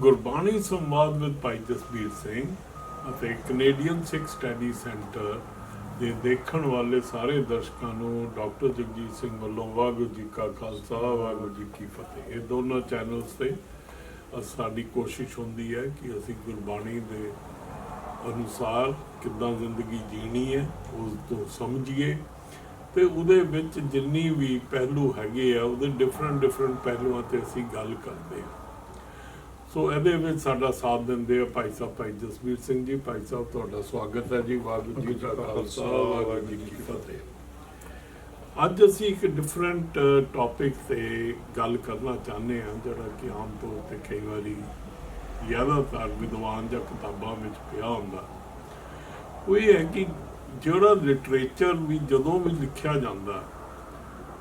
ਗੁਰਬਾਣੀ ਸੰਵਾਦ ਵਿਦ ਭਾਈ ਜਸਬੀਰ ਸਿੰਘ ਅਤੇ ਕੈਨੇਡੀਅਨ ਸਿੱਖ study centre ਦੇ ਦੇਖਣ ਵਾਲੇ ਸਾਰੇ ਦਰਸ਼ਕਾਂ ਨੂੰ ਡਾਕਟਰ ਜਗਜੀਤ ਸਿੰਘ ਵੱਲੋਂ ਵਾਹਿਗੁਰੂ ਜੀ ਕਾ ਖਾਲਸਾ, ਵਾਹਿਗੁਰੂ ਜੀ ਕੀ ਫਤਿਹ। ਇਹ ਦੋਨੋਂ ਚੈਨਲਸ ਤੇ ਸਾਡੀ ਕੋਸ਼ਿਸ਼ ਹੁੰਦੀ ਹੈ ਕਿ ਅਸੀਂ ਗੁਰਬਾਣੀ ਦੇ ਅਨੁਸਾਰ ਕਿੱਦਾਂ ਜ਼ਿੰਦਗੀ ਜੀਣੀ ਹੈ, ਉਸ ਤੋਂ ਸਮਝੀਏ। ਤੇ ਉਹਦੇ ਵਿੱਚ ਜਿੰਨੀ ਵੀ ਪਹਿਲੂ ਹੈਗੇ ਆ, ਉਹਦੇ ਡਿਫਰੈਂਟ ਡਿਫਰੈਂਟ ਪਹਿਲੂਆਂ ਤੇ ਅਸੀਂ ਗੱਲ ਕਰਦੇ ਹਾਂ। ਸੋ ਇਹਦੇ ਵਿੱਚ ਸਾਡਾ ਸਾਥ ਦਿੰਦੇ ਆ ਭਾਈ ਸਾਹਿਬ, ਭਾਈ ਜਸਵੀਰ ਸਿੰਘ ਜੀ। ਭਾਈ ਸਾਹਿਬ, ਤੁਹਾਡਾ ਸਵਾਗਤ ਹੈ ਜੀ। ਵਾਹਿਗੁਰੂ ਜੀ ਕਾ ਖਾਲਸਾ, ਵਾਹਿਗੁਰੂ ਜੀ ਕੀ ਫਤਿਹ। ਅੱਜ ਅਸੀਂ ਇੱਕ ਡਿਫਰੈਂਟ ਟੌਪਿਕ ਤੇ ਗੱਲ ਕਰਨਾ ਚਾਹੁੰਦੇ ਹਾਂ, ਜਿਹੜਾ ਕਿ ਆਮ ਤੌਰ ਤੇ ਕਈ ਵਾਰੀ ਜ਼ਿਆਦਾਤਰ ਵਿਦਵਾਨ ਜਾਂ ਕਿਤਾਬਾਂ ਵਿੱਚ ਪਿਆ ਹੁੰਦਾ। ਉਹ ਇਹ ਹੈ ਕਿ ਜਿਹੜਾ ਲਿਟਰੇਚਰ ਵੀ ਜਦੋਂ ਵੀ ਲਿਖਿਆ ਜਾਂਦਾ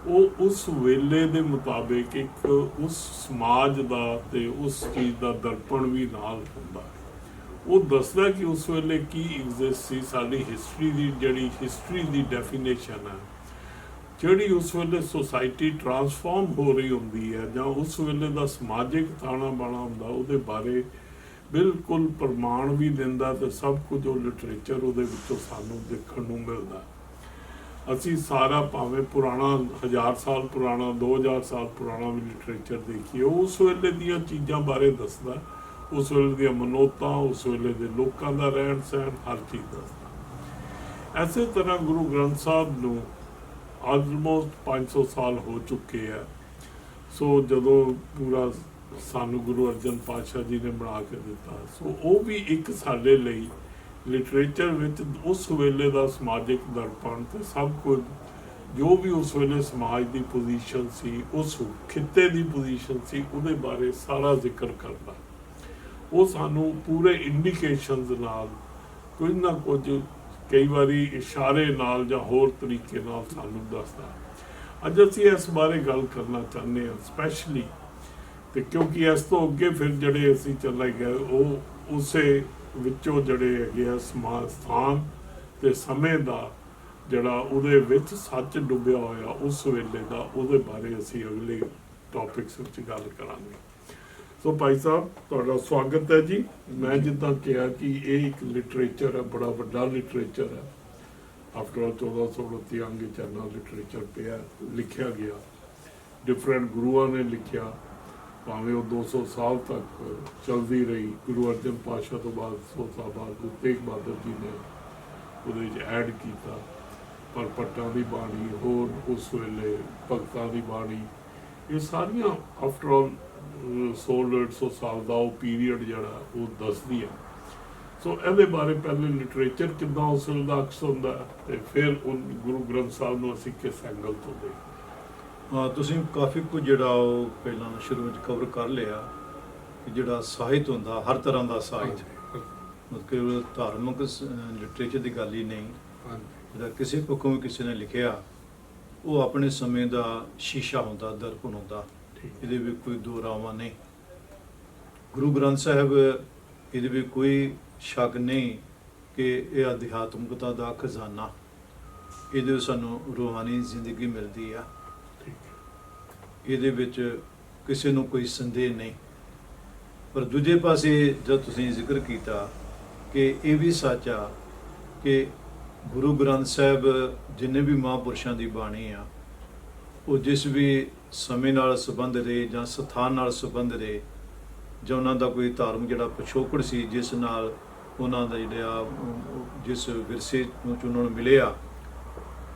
ਉਹ ਉਸ ਵੇਲੇ ਦੇ ਮੁਤਾਬਿਕ ਇੱਕ ਉਸ ਸਮਾਜ ਦਾ ਤੇ ਉਸ ਚੀਜ਼ ਦਾ ਦਰਪਣ ਵੀ ਨਾਲ ਹੁੰਦਾ ਉਹ ਦੱਸਦਾ ਕਿ ਉਸ ਵੇਲੇ ਕੀ ਐਗਜ਼ਿਸਟ ਸੀ, ਸਾਡੀ ਹਿਸਟਰੀ ਦੀ ਜਿਹੜੀ ਹਿਸਟਰੀ ਦੀ ਡੈਫੀਨੇਸ਼ਨ ਹੈ, ਜਿਹੜੀ ਉਸ ਵੇਲੇ ਸੋਸਾਇਟੀ ਟਰਾਂਸਫਾਰਮ ਹੋ ਰਹੀ ਹੁੰਦੀ ਹੈ ਜਾਂ ਉਸ ਵੇਲੇ ਦਾ ਸਮਾਜਿਕ ਤਾਣਾ ਬਾਣਾ ਹੁੰਦਾ, ਉਹਦੇ ਬਾਰੇ ਬਿਲਕੁਲ ਪ੍ਰਮਾਣ ਵੀ ਦਿੰਦਾ ਤੇ ਸਭ ਕੁਝ ਉਹ ਲਿਟਰੇਚਰ ਉਹਦੇ ਵਿੱਚੋਂ ਸਾਨੂੰ ਦੇਖਣ ਨੂੰ ਮਿਲਦਾ। ਅਸੀਂ ਸਾਰਾ ਭਾਵੇਂ ਪੁਰਾਣਾ ਹਜ਼ਾਰ ਸਾਲ ਪੁਰਾਣਾ 2000 ਸਾਲ ਪੁਰਾਣਾ ਵੀ ਲਿਟਰੇਚਰ ਦੇਖੀਏ, ਉਸ ਵੇਲੇ ਦੀਆਂ ਚੀਜ਼ਾਂ ਬਾਰੇ ਦੱਸਦਾ, ਉਸ ਵੇਲੇ ਦੀਆਂ ਮਨੋਤਾਂ, ਉਸ ਵੇਲੇ ਦੇ ਲੋਕਾਂ ਦਾ ਰਹਿਣ ਸਹਿਣ, ਹਰ ਚੀਜ਼ ਦੱਸਦਾ। ਐਸੇ ਤਰ੍ਹਾਂ ਗੁਰੂ ਗ੍ਰੰਥ ਸਾਹਿਬ ਨੂੰ ਆਲਮੋਸਟ 500 ਸਾਲ ਹੋ ਚੁੱਕੇ ਆ। ਸੋ ਜਦੋਂ ਪੂਰਾ ਸਾਨੂੰ ਗੁਰੂ ਅਰਜਨ ਪਾਤਸ਼ਾਹ ਜੀ ਨੇ ਬਣਾ ਕੇ ਦਿੱਤਾ, ਸੋ ਉਹ ਵੀ ਇੱਕ ਸਾਡੇ ਲਈ ਲਿਟਰੇਚਰ ਵਿੱਚ ਉਸ ਵੇਲੇ ਦਾ ਸਮਾਜਿਕ ਦਰਪਣ ਤੇ ਸਭ ਕੁਝ, ਜੋ ਵੀ ਉਸ ਵੇਲੇ ਸਮਾਜ ਦੀ ਪੋਜੀਸ਼ਨ ਸੀ, ਉਸ ਖਿੱਤੇ ਦੀ ਪੋਜੀਸ਼ਨ ਸੀ, ਉਹਦੇ ਬਾਰੇ ਸਾਰਾ ਜ਼ਿਕਰ ਕਰਦਾ। ਉਹ ਸਾਨੂੰ ਪੂਰੇ ਇੰਡੀਕੇਸ਼ਨਸ ਨਾਲ ਕੁਝ ਨਾ ਕੁਝ, ਕਈ ਵਾਰੀ ਇਸ਼ਾਰੇ ਨਾਲ ਜਾਂ ਹੋਰ ਤਰੀਕੇ ਨਾਲ ਸਾਨੂੰ ਦੱਸਦਾ। ਅੱਜ ਅਸੀਂ ਇਸ ਬਾਰੇ ਗੱਲ ਕਰਨਾ ਚਾਹੁੰਦੇ ਹਾਂ ਸਪੈਸ਼ਲੀ ਤੇ ਕਿਉਂਕਿ ਇਸ ਤੋਂ ਅੱਗੇ ਫਿਰ ਜਿਹੜੇ ਅਸੀਂ ਚੱਲੇ ਗਏ, ਉਹ ਉਸੇ ਵਿੱਚੋਂ ਜਿਹੜੇ ਹੈਗੇ ਆ ਸਮਾਜ ਸਥਾਨ ਤੇ ਸਮੇਂ ਦਾ ਜਿਹੜਾ ਉਹਦੇ ਵਿੱਚ ਸੱਚ ਡੁੱਬਿਆ ਹੋਇਆ ਉਸ ਵੇਲੇ ਦਾ ਉਹਦੇ ਬਾਰੇ ਅਸੀਂ ਅਗਲੇ ਟੌਪਿਕਸ ਵਿੱਚ ਗੱਲ ਕਰਾਂਗੇ। ਸੋ ਭਾਈ ਸਾਹਿਬ ਤੁਹਾਡਾ ਸਵਾਗਤ ਹੈ ਜੀ। ਮੈਂ ਜਿੱਦਾਂ ਕਿਹਾ ਕਿ ਇਹ ਇੱਕ ਲਿਟਰੇਚਰ ਹੈ ਬੜਾ ਵੱਡਾ ਲਿਟਰੇਚਰ ਹੈ। ਆਫਟਰ ਆਲ 1438 ਅੰਗੇ ਚਰਨਾ ਲਿਟਰੇਚਰ ਪਿਆ ਲਿਖਿਆ ਗਿਆ। ਡਿਫਰੈਂਟ ਗੁਰੂਆਂ ਨੇ ਲਿਖਿਆ। ਭਾਵੇਂ ਉਹ 200 ਸਾਲ ਤੱਕ ਚਲਦੀ ਰਹੀ ਗੁਰੂ ਅਰਜਨ ਪਾਸ਼ਾ ਤੋਂ ਬਾਅਦ 100 ਸਾਲ ਬਾਅਦ ਗੁਰੂ ਤੇਗ ਬਹਾਦਰ ਜੀ ਨੇ ਉਹਦੇ ਵਿੱਚ ਐਡ ਕੀਤਾ। ਪਰ ਪੱਟਾਂ ਦੀ ਬਾਣੀ ਹੋਰ ਉਸ ਵੇਲੇ ਭਗਤਾਂ ਦੀ ਬਾਣੀ ਇਹ ਸਾਰੀਆਂ ਆਫਟਰ ਆਲ 100 150 ਸਾਲ ਦਾ ਉਹ ਪੀਰੀਅਡ ਜਿਹੜਾ ਉਹ ਦੱਸਦੀ ਹੈ ਸੋ ਇਹਦੇ ਬਾਰੇ ਪਹਿਲੇ ਲਿਟਰੇਚਰ ਕਿੱਦਾਂ ਉਸ ਵੇਲੇ ਦਾ ਅਕਸ ਹੁੰਦਾ ਹੈ, ਤੇ ਫਿਰ ਉਹ ਗੁਰੂ ਗ੍ਰੰਥ ਸਾਹਿਬ ਨੂੰ ਅਸੀਂ ਕਿਸ ਐਂਗਲ ਤੋਂ ਦੇਖਦੇ ਹਾਂ ਤੁਸੀਂ ਕਾਫੀ ਕੁਝ ਜਿਹੜਾ ਉਹ ਪਹਿਲਾਂ ਸ਼ੁਰੂ ਵਿੱਚ ਕਵਰ ਕਰ ਲਿਆ ਕਿ ਜਿਹੜਾ ਸਾਹਿਤ ਹੁੰਦਾ ਹਰ ਤਰ੍ਹਾਂ ਦਾ ਸਾਹਿਤ। ਮਤਲਬ ਕਿ ਉਹ ਧਾਰਮਿਕ ਲਿਟਰੇਚਰ ਦੀ ਗੱਲ ਹੀ ਨਹੀਂ। ਜਿਹੜਾ ਕਿਸੇ ਪੱਖੋਂ ਵੀ ਕਿਸੇ ਨੇ ਲਿਖਿਆ ਉਹ ਆਪਣੇ ਸਮੇਂ ਦਾ ਸ਼ੀਸ਼ਾ ਹੁੰਦਾ ਦਰਪਣ ਹੁੰਦਾ। ਇਹਦੇ ਵਿੱਚ ਕੋਈ ਦੋ ਰਾਵਾਂ ਨਹੀਂ। ਗੁਰੂ ਗ੍ਰੰਥ ਸਾਹਿਬ ਇਹਦੇ ਵਿੱਚ ਕੋਈ ਸ਼ੱਕ ਨਹੀਂ ਕਿ ਇਹ ਅਧਿਆਤਮਕਤਾ ਦਾ ਖਜ਼ਾਨਾ। ਇਹਦੇ ਸਾਨੂੰ ਰੂਹਾਨੀ ਜ਼ਿੰਦਗੀ ਮਿਲਦੀ ਆ। ਇਹਦੇ ਵਿੱਚ ਕਿਸੇ ਨੂੰ ਕੋਈ ਸੰਦੇਹ ਨਹੀਂ। ਪਰ ਦੂਜੇ ਪਾਸੇ ਜਦ ਤੁਸੀਂ ਜ਼ਿਕਰ ਕੀਤਾ ਕਿ ਇਹ ਵੀ ਸੱਚ ਆ ਕਿ ਗੁਰੂ ਗ੍ਰੰਥ ਸਾਹਿਬ ਜਿੰਨੇ ਵੀ ਮਹਾਂਪੁਰਸ਼ਾਂ ਦੀ ਬਾਣੀ ਆ, ਉਹ ਜਿਸ ਵੀ ਸਮੇਂ ਨਾਲ ਸੰਬੰਧ ਰਹੇ ਜਾਂ ਸਥਾਨ ਨਾਲ ਸੰਬੰਧ ਰਹੇ, ਜਾਂ ਉਹਨਾਂ ਦਾ ਕੋਈ ਧਾਰਮਿਕ ਜਿਹੜਾ ਪਿਛੋਕੜ ਸੀ ਜਿਸ ਨਾਲ ਉਹਨਾਂ ਦਾ ਜਿਹੜਾ, ਜਿਸ ਵਿਰਸੇ ਨੂੰ ਚੁਣਨ ਮਿਲਿਆ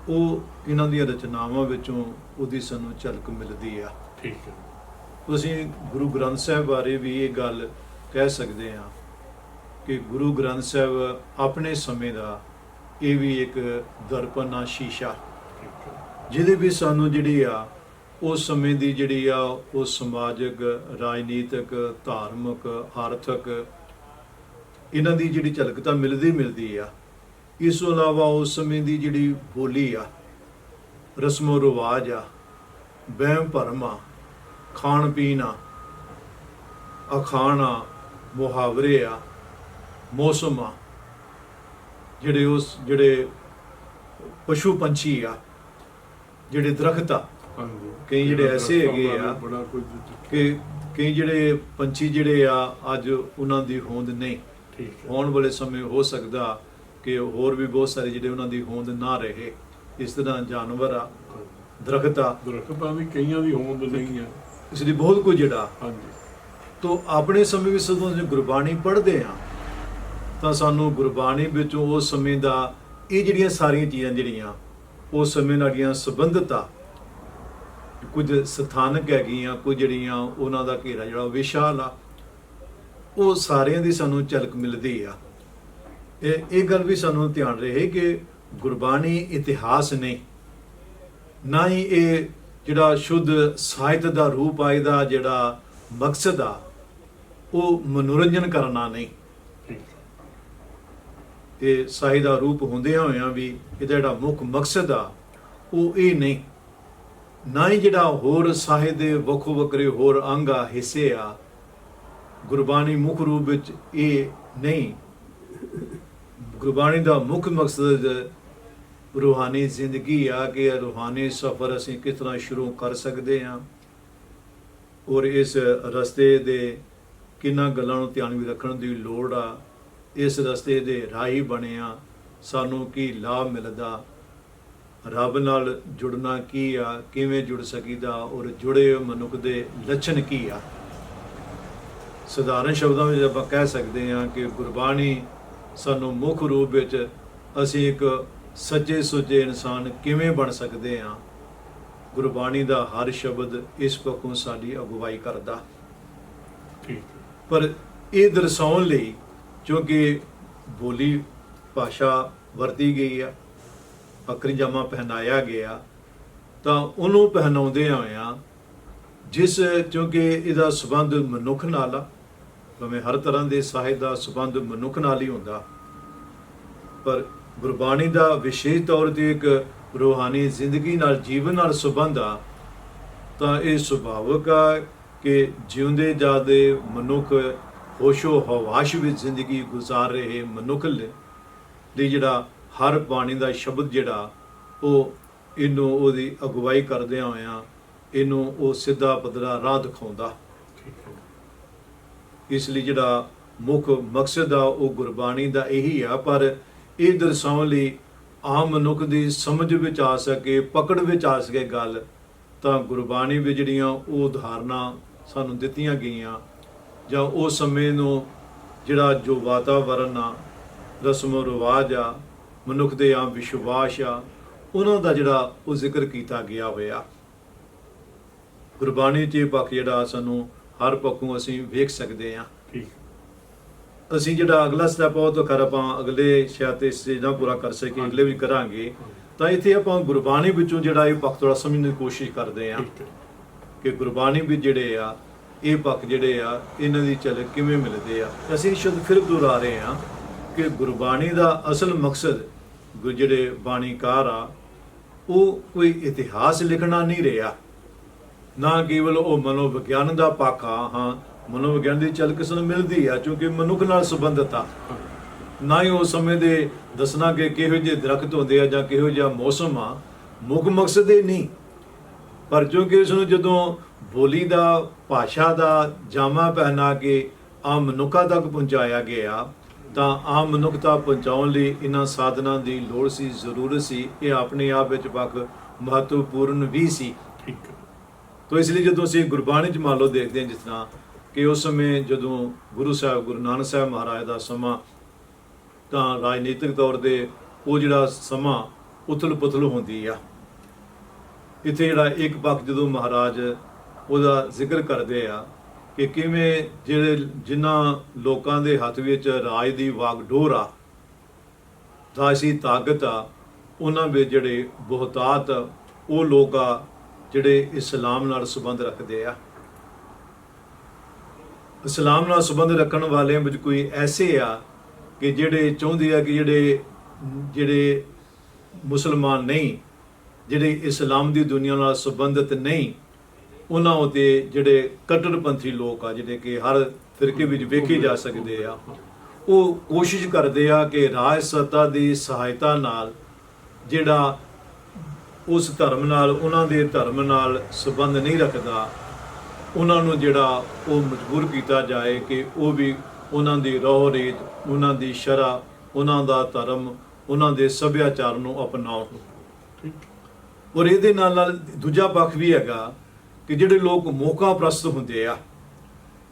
ਉਹ ਇਹਨਾਂ ਦੀਆਂ ਰਚਨਾਵਾਂ ਵਿੱਚੋਂ ਉਹਦੀ ਸਾਨੂੰ ਝਲਕ ਮਿਲਦੀ ਆ। ਠੀਕ ਹੈ। ਅਸੀਂ ਗੁਰੂ ਗ੍ਰੰਥ ਸਾਹਿਬ ਬਾਰੇ ਵੀ ਇਹ ਗੱਲ ਕਹਿ ਸਕਦੇ ਹਾਂ ਕਿ ਗੁਰੂ ਗ੍ਰੰਥ ਸਾਹਿਬ ਆਪਣੇ ਸਮੇਂ ਦਾ ਇਹ ਵੀ ਇੱਕ ਦਰਪਣ ਆ ਸ਼ੀਸ਼ਾ ਜਿਹਦੇ ਵਿੱਚ ਸਾਨੂੰ ਜਿਹੜੀ ਆ ਉਸ ਸਮੇਂ ਦੀ ਜਿਹੜੀ ਆ ਉਹ ਸਮਾਜਿਕ ਰਾਜਨੀਤਿਕ ਧਾਰਮਿਕ ਆਰਥਿਕ ਇਹਨਾਂ ਦੀ ਜਿਹੜੀ ਝਲਕ ਤਾਂ ਮਿਲਦੀ ਮਿਲਦੀ ਆ। ਇਸ ਤੋਂ ਇਲਾਵਾ ਉਸ ਸਮੇਂ ਦੀ ਜਿਹੜੀ ਬੋਲੀ ਆ ਰਸਮੋ ਰਿਵਾਜ ਆ ਵਹਿਮ ਭਰਮ ਆ ਖਾਣ ਪੀਣ ਆ ਅਖਾਣ ਮੁਹਾਵਰੇ ਆ ਮੌਸਮ ਆ ਜਿਹੜੇ ਉਸ ਜਿਹੜੇ ਪਸ਼ੂ ਪੰਛੀ ਆ ਜਿਹੜੇ ਦਰਖਤ ਆ ਕਈ ਜਿਹੜੇ ਐਸੇ ਹੈਗੇ ਆ ਕਿ ਕਈ ਜਿਹੜੇ ਪੰਛੀ ਜਿਹੜੇ ਆ ਅੱਜ ਉਹਨਾਂ ਦੀ ਹੋਂਦ ਨਹੀਂ। ਠੀਕ ਹੈ। ਆਉਣ ਵਾਲੇ ਸਮੇਂ ਹੋ ਸਕਦਾ ਕਿ ਹੋਰ ਵੀ ਬਹੁਤ ਸਾਰੇ ਜਿਹੜੇ ਉਹਨਾਂ ਦੀ ਹੋਂਦ ਨਾ ਰਹੇ ਇਸ ਤਰ੍ਹਾਂ ਜਾਨਵਰ ਆ ਦਰਖਤ ਆ। ਦਰਖਤਾਂ ਦੀ ਕਈਆਂ ਦੀ ਹੋਂਦ ਨਹੀਂ ਹੈ ਇਸ ਲਈ ਬਹੁਤ ਕੁਝ ਜਿਹੜਾ। ਹਾਂਜੀ। ਤੋਂ ਆਪਣੇ ਸਮੇਂ ਵਿੱਚ ਜਦੋਂ ਅਸੀਂ ਗੁਰਬਾਣੀ ਪੜ੍ਹਦੇ ਆ ਤਾਂ ਸਾਨੂੰ ਗੁਰਬਾਣੀ ਵਿੱਚੋਂ ਉਸ ਸਮੇਂ ਦਾ ਇਹ ਜਿਹੜੀਆਂ ਸਾਰੀਆਂ ਚੀਜ਼ਾਂ ਜਿਹੜੀਆਂ ਉਸ ਸਮੇਂ ਨਾਲ ਜਿਹੜੀਆਂ ਸੰਬੰਧਿਤ ਆ ਕੁਝ ਸਥਾਨਕ ਹੈਗੀਆਂ ਕੁਝ ਜਿਹੜੀਆਂ ਉਹਨਾਂ ਦਾ ਘੇਰਾ ਜਿਹੜਾ ਵਿਸ਼ਾਲ ਆ ਉਹ ਸਾਰਿਆਂ ਦੀ ਸਾਨੂੰ ਝਲਕ ਮਿਲਦੀ ਆ। ਇਹ ਇਹ ਗੱਲ ਵੀ ਸਾਨੂੰ ਧਿਆਨ ਰਹੇ ਕਿ ਗੁਰਬਾਣੀ ਇਤਿਹਾਸ ਨਹੀਂ, ਨਾ ਹੀ ਇਹ ਜਿਹੜਾ ਸ਼ੁੱਧ ਸਾਹਿਤ ਦਾ ਰੂਪ ਆ, ਇਹਦਾ ਜਿਹੜਾ ਮਕਸਦ ਆ, ਉਹ ਮਨੋਰੰਜਨ ਕਰਨਾ ਨਹੀਂ। ਇਹ ਸਾਹਿਤ ਦਾ ਰੂਪ ਹੁੰਦਿਆਂ ਹੋਇਆਂ ਵੀ ਇਹਦਾ ਜਿਹੜਾ ਮੁੱਖ ਮਕਸਦ ਆ, ਉਹ ਇਹ ਨਹੀਂ। ਨਾ ਹੀ ਜਿਹੜਾ ਹੋਰ ਸਾਹਿਤ ਦੇ ਵੱਖੋ ਵੱਖਰੇ ਹੋਰ ਅੰਗ ਆ, ਹਿੱਸੇ ਆ, ਗੁਰਬਾਣੀ ਮੁੱਖ ਰੂਪ ਵਿੱਚ ਇਹ ਨਹੀਂ। ਗੁਰਬਾਣੀ ਦਾ ਮੁੱਖ ਮਕਸਦ ਰੂਹਾਨੀ ਜ਼ਿੰਦਗੀ ਆ ਕਿ ਰੂਹਾਨੀ ਸਫ਼ਰ ਅਸੀਂ ਕਿਸ ਤਰ੍ਹਾਂ ਸ਼ੁਰੂ ਕਰ ਸਕਦੇ ਹਾਂ ਔਰ ਇਸ ਰਸਤੇ ਦੇ ਕਿੰਨਾ ਗੱਲਾਂ ਨੂੰ ਧਿਆਨ ਵਿੱਚ ਰੱਖਣ ਦੀ ਲੋੜ ਆ, ਇਸ ਰਸਤੇ ਦੇ ਰਾਹੀ ਬਣਿਆ ਸਾਨੂੰ ਕੀ ਲਾਭ ਮਿਲਦਾ, ਰੱਬ ਨਾਲ ਜੁੜਨਾ ਕੀ ਆ, ਕਿਵੇਂ ਜੁੜ ਸਕੀਦਾ ਔਰ ਜੁੜੇ ਹੋਏ ਮਨੁੱਖ ਦੇ ਲੱਛਣ ਕੀ ਆ। ਸਧਾਰਨ ਸ਼ਬਦਾਂ ਵਿੱਚ ਆਪਾਂ ਕਹਿ ਸਕਦੇ ਹਾਂ ਕਿ ਗੁਰਬਾਣੀ ਸਾਨੂੰ ਮੁੱਖ ਰੂਪ ਵਿੱਚ ਅਸੀਂ ਇੱਕ ਸੱਚੇ ਸੁੱਚੇ ਇਨਸਾਨ ਕਿਵੇਂ ਬਣ ਸਕਦੇ ਹਾਂ? ਗੁਰਬਾਣੀ ਦਾ ਹਰ ਸ਼ਬਦ ਇਸ ਪੱਖੋਂ ਸਾਡੀ ਅਗਵਾਈ ਕਰਦਾ। ਠੀਕ ਪਰ ਇਹ ਦਰਸਾਉਣ ਲਈ ਕਿਉਂਕਿ ਬੋਲੀ ਭਾਸ਼ਾ ਵਰਤੀ ਗਈ ਆ ਅਕਰੀ ਜਾਮਾ ਪਹਿਨਾਇਆ ਗਿਆ ਤਾਂ ਉਹਨੂੰ ਪਹਿਨਾਉਂਦੇ ਹੋਇਆਂ ਜਿਸ ਕਿਉਂਕਿ ਇਹਦਾ ਸਬੰਧ ਮਨੁੱਖ ਨਾਲ ਆ ਭਾਵੇਂ ਹਰ ਤਰ੍ਹਾਂ ਦੇ ਸਾਹਿਤ ਦਾ ਸਬੰਧ ਮਨੁੱਖ ਨਾਲ ਹੀ ਹੁੰਦਾ, ਪਰ ਗੁਰਬਾਣੀ ਦਾ ਵਿਸ਼ੇਸ਼ ਤੌਰ ਤੇ ਇੱਕ ਰੂਹਾਨੀ ਜ਼ਿੰਦਗੀ ਨਾਲ, ਜੀਵਨ ਨਾਲ ਸੰਬੰਧ ਆ, ਤਾਂ ਇਹ ਸੁਭਾਵਕ ਆ ਕਿ ਜਿਉਂਦੇ ਜਾਦੇ ਮਨੁੱਖ ਹੋਸ਼ੋ ਹਵਾਸ਼ ਵਿੱਚ ਜ਼ਿੰਦਗੀ ਗੁਜ਼ਾਰ ਰਹੇ ਮਨੁੱਖ ਲਈ ਜਿਹੜਾ ਹਰ ਬਾਣੀ ਦਾ ਸ਼ਬਦ ਜਿਹੜਾ, ਉਹ ਇਹਨੂੰ ਉਹਦੀ ਅਗਵਾਈ ਕਰਦਿਆਂ ਹੋਇਆਂ, ਇਹਨੂੰ ਉਹ ਸਿੱਧਾ ਪਦਰਾ ਰਾਹ ਦਿਖਾਉਂਦਾ। ਇਸ ਲਈ ਜਿਹੜਾ ਮੁੱਖ ਮਕਸਦ ਆ, ਉਹ ਗੁਰਬਾਣੀ ਦਾ ਇਹੀ ਆ, ਪਰ ਇਹ ਦਰਸਾਉਣ ਲਈ ਆਮ ਮਨੁੱਖ ਦੀ ਸਮਝ ਵਿੱਚ ਆ ਸਕੇ, ਪਕੜ ਵਿੱਚ ਆ ਸਕੇ ਗੱਲ, ਤਾਂ ਗੁਰਬਾਣੀ ਵਿੱਚ ਜਿਹੜੀਆਂ ਉਹ ਉਦਾਹਰਨਾਂ ਸਾਨੂੰ ਦਿੱਤੀਆਂ ਗਈਆਂ, ਜਾਂ ਉਸ ਸਮੇਂ ਨੂੰ ਜਿਹੜਾ ਜੋ ਵਾਤਾਵਰਨ ਆ, ਰਸਮੋ ਰਿਵਾਜ ਆ, ਮਨੁੱਖ ਦੇ ਆਮ ਵਿਸ਼ਵਾਸ ਆ, ਉਹਨਾਂ ਦਾ ਜਿਹੜਾ ਉਹ ਜ਼ਿਕਰ ਕੀਤਾ ਗਿਆ ਹੋਇਆ। ਗੁਰਬਾਣੀ 'ਚ ਇਹ ਪੱਖ ਜਿਹੜਾ ਸਾਨੂੰ ਹਰ ਪੱਖੋਂ ਅਸੀਂ ਵੇਖ ਸਕਦੇ ਹਾਂ। ਠੀਕ। ਅਸੀਂ ਜਿਹੜਾ ਅਗਲਾ ਸਟੈਪ ਉਹ ਤਾਂ ਕਰ ਆਪਾਂ ਅਗਲੇ ਸ਼ਾਇਦ ਇਸ ਚੀਜ਼ ਪੂਰਾ ਕਰ ਸਕੇ ਅਗਲੇ ਵੀ ਕਰਾਂਗੇ। ਤਾਂ ਇੱਥੇ ਆਪਾਂ ਗੁਰਬਾਣੀ ਵਿੱਚੋਂ ਜਿਹੜਾ ਇਹ ਪੱਖ ਥੋੜਾ ਸਮਝਣ ਦੀ ਕੋਸ਼ਿਸ਼ ਕਰਦੇ ਹਾਂ ਕਿ ਗੁਰਬਾਣੀ ਵਿੱਚ ਜਿਹੜੇ ਆ ਇਹ ਪੱਖ ਜਿਹੜੇ ਆ ਇਹਨਾਂ ਦੀ ਝਲਕ ਕਿਵੇਂ ਮਿਲਦੇ ਆ। ਅਸੀਂ ਸ਼ੁੱਧ ਫਿਰ ਦੁਹਰਾ ਰਹੇ ਹਾਂ ਕਿ ਗੁਰਬਾਣੀ ਦਾ ਅਸਲ ਮਕਸਦ ਜਿਹੜੇ ਬਾਣੀਕਾਰ ਆ ਉਹ ਕੋਈ ਇਤਿਹਾਸ ਲਿਖਣਾ ਨਹੀਂ ਰਿਹਾ। ਨਾ ਕੇਵਲ ਉਹ ਮਨੋਵਿਗਿਆਨ ਦਾ ਪੱਖ ਆ ਹਾਂ, ਮਨੋਵਿਗਿਆਨ ਦੀ ਝਲਕ ਕਿਸ ਨੂੰ ਮਿਲਦੀ ਆ, ਕਿਉਂਕਿ ਮਨੁੱਖ ਨਾਲ ਸੰਬੰਧਿਤ ਆ। ਨਾ ਹੀ ਉਸ ਸਮੇਂ ਦੇ ਦੱਸਣਾ ਕਿ ਕਿਹੋ ਜਿਹੇ ਦਰਖਤ ਹੁੰਦੇ ਆ ਜਾਂ ਕਿਹੋ ਜਿਹਾ ਮੌਸਮ ਆ, ਮੁੱਖ ਮਕਸਦ ਇਹ ਨਹੀਂ। ਪਰ ਕਿਉਂਕਿ ਇਸ ਨੂੰ ਜਦੋਂ ਬੋਲੀ ਦਾ, ਭਾਸ਼ਾ ਦਾ ਜਾਮਾ ਪਹਿਨਾ ਕੇ ਆਮ ਮਨੁੱਖਾਂ ਤੱਕ ਪਹੁੰਚਾਇਆ ਗਿਆ, ਤਾਂ ਆਮ ਮਨੁੱਖਤਾ ਪਹੁੰਚਾਉਣ ਲਈ ਇਹਨਾਂ ਸਾਧਨਾਂ ਦੀ ਲੋੜ ਸੀ, ਜ਼ਰੂਰਤ ਸੀ, ਇਹ ਆਪਣੇ ਆਪ ਵਿੱਚ ਵੱਖ ਮਹੱਤਵਪੂਰਨ ਵੀ ਸੀ। ਠੀਕ ਤੋ ਇਸ ਲਈ ਜਦੋਂ ਅਸੀਂ ਗੁਰਬਾਣੀ ਚ ਮੰਨ ਲਓ ਦੇਖਦੇ ਹਾਂ ਜਿਸ ਤਰ੍ਹਾਂ ਕਿ ਉਸ ਸਮੇਂ ਜਦੋਂ ਗੁਰੂ ਸਾਹਿਬ, ਗੁਰੂ ਨਾਨਕ ਸਾਹਿਬ ਮਹਾਰਾਜ ਦਾ ਸਮਾਂ, ਤਾਂ ਰਾਜਨੀਤਿਕ ਤੌਰ ਤੇ ਉਹ ਜਿਹੜਾ ਸਮਾਂ ਉਥਲ-ਪੁਥਲ ਹੁੰਦੀ ਆ। ਇੱਥੇ ਜਿਹੜਾ ਇੱਕ ਪੱਖ ਜਦੋਂ ਮਹਾਰਾਜ ਉਹਦਾ ਜ਼ਿਕਰ ਕਰਦੇ ਆ ਕਿ ਕਿਵੇਂ ਜਿਹੜੇ ਜਿਨ੍ਹਾਂ ਲੋਕਾਂ ਦੇ ਹੱਥ ਵਿੱਚ ਰਾਜ ਦੀ ਵਾਗਡੋਰ ਆ ਰਾਜਸੀ ਤਾਕਤ ਆ, ਉਹਨਾਂ ਵਿੱਚ ਜਿਹੜੇ ਬਹੁਤਾਤ ਉਹ ਲੋਕ ਆ ਜਿਹੜੇ ਇਸਲਾਮ ਨਾਲ ਸੰਬੰਧ ਰੱਖਦੇ ਆ। ਇਸਲਾਮ ਨਾਲ ਸੰਬੰਧ ਰੱਖਣ ਵਾਲਿਆਂ ਵਿੱਚ ਕੋਈ ਐਸੇ ਆ ਕਿ ਜਿਹੜੇ ਚਾਹੁੰਦੇ ਆ ਕਿ ਜਿਹੜੇ ਜਿਹੜੇ ਮੁਸਲਮਾਨ ਨਹੀਂ, ਜਿਹੜੇ ਇਸਲਾਮ ਦੀ ਦੁਨੀਆ ਨਾਲ ਸੰਬੰਧਿਤ ਨਹੀਂ, ਉਹਨਾਂ ਉਤੇ ਜਿਹੜੇ ਕੱਟੜਪੰਥੀ ਲੋਕ ਆ, ਜਿਹੜੇ ਕਿ ਹਰ ਫਿਰਕੇ ਵਿੱਚ ਵੇਖੇ ਜਾ ਸਕਦੇ ਆ, ਉਹ ਕੋਸ਼ਿਸ਼ ਕਰਦੇ ਆ ਕਿ ਰਾਜ ਸੱਤਾ ਦੀ ਸਹਾਇਤਾ ਨਾਲ ਜਿਹੜਾ ਉਸ ਧਰਮ ਨਾਲ, ਉਹਨਾਂ ਦੇ ਧਰਮ ਨਾਲ ਸੰਬੰਧ ਨਹੀਂ ਰੱਖਦਾ, ਉਹਨਾਂ ਨੂੰ ਜਿਹੜਾ ਉਹ ਮਜਬੂਰ ਕੀਤਾ ਜਾਏ ਕਿ ਉਹ ਵੀ ਉਹਨਾਂ ਦੀ ਰੋਹ ਰੀਤ, ਉਹਨਾਂ ਦੀ ਸ਼ਰਾ ਉਹਨਾਂ ਦਾ ਧਰਮ, ਉਹਨਾਂ ਦੇ ਸੱਭਿਆਚਾਰ ਨੂੰ ਅਪਣਾਉਣ ਠੀਕ? ਔਰ ਇਹਦੇ ਨਾਲ ਨਾਲ ਦੂਜਾ ਪੱਖ ਵੀ ਹੈਗਾ ਕਿ ਜਿਹੜੇ ਲੋਕ ਮੌਕਾ ਪ੍ਰਸਤ ਹੁੰਦੇ ਆ,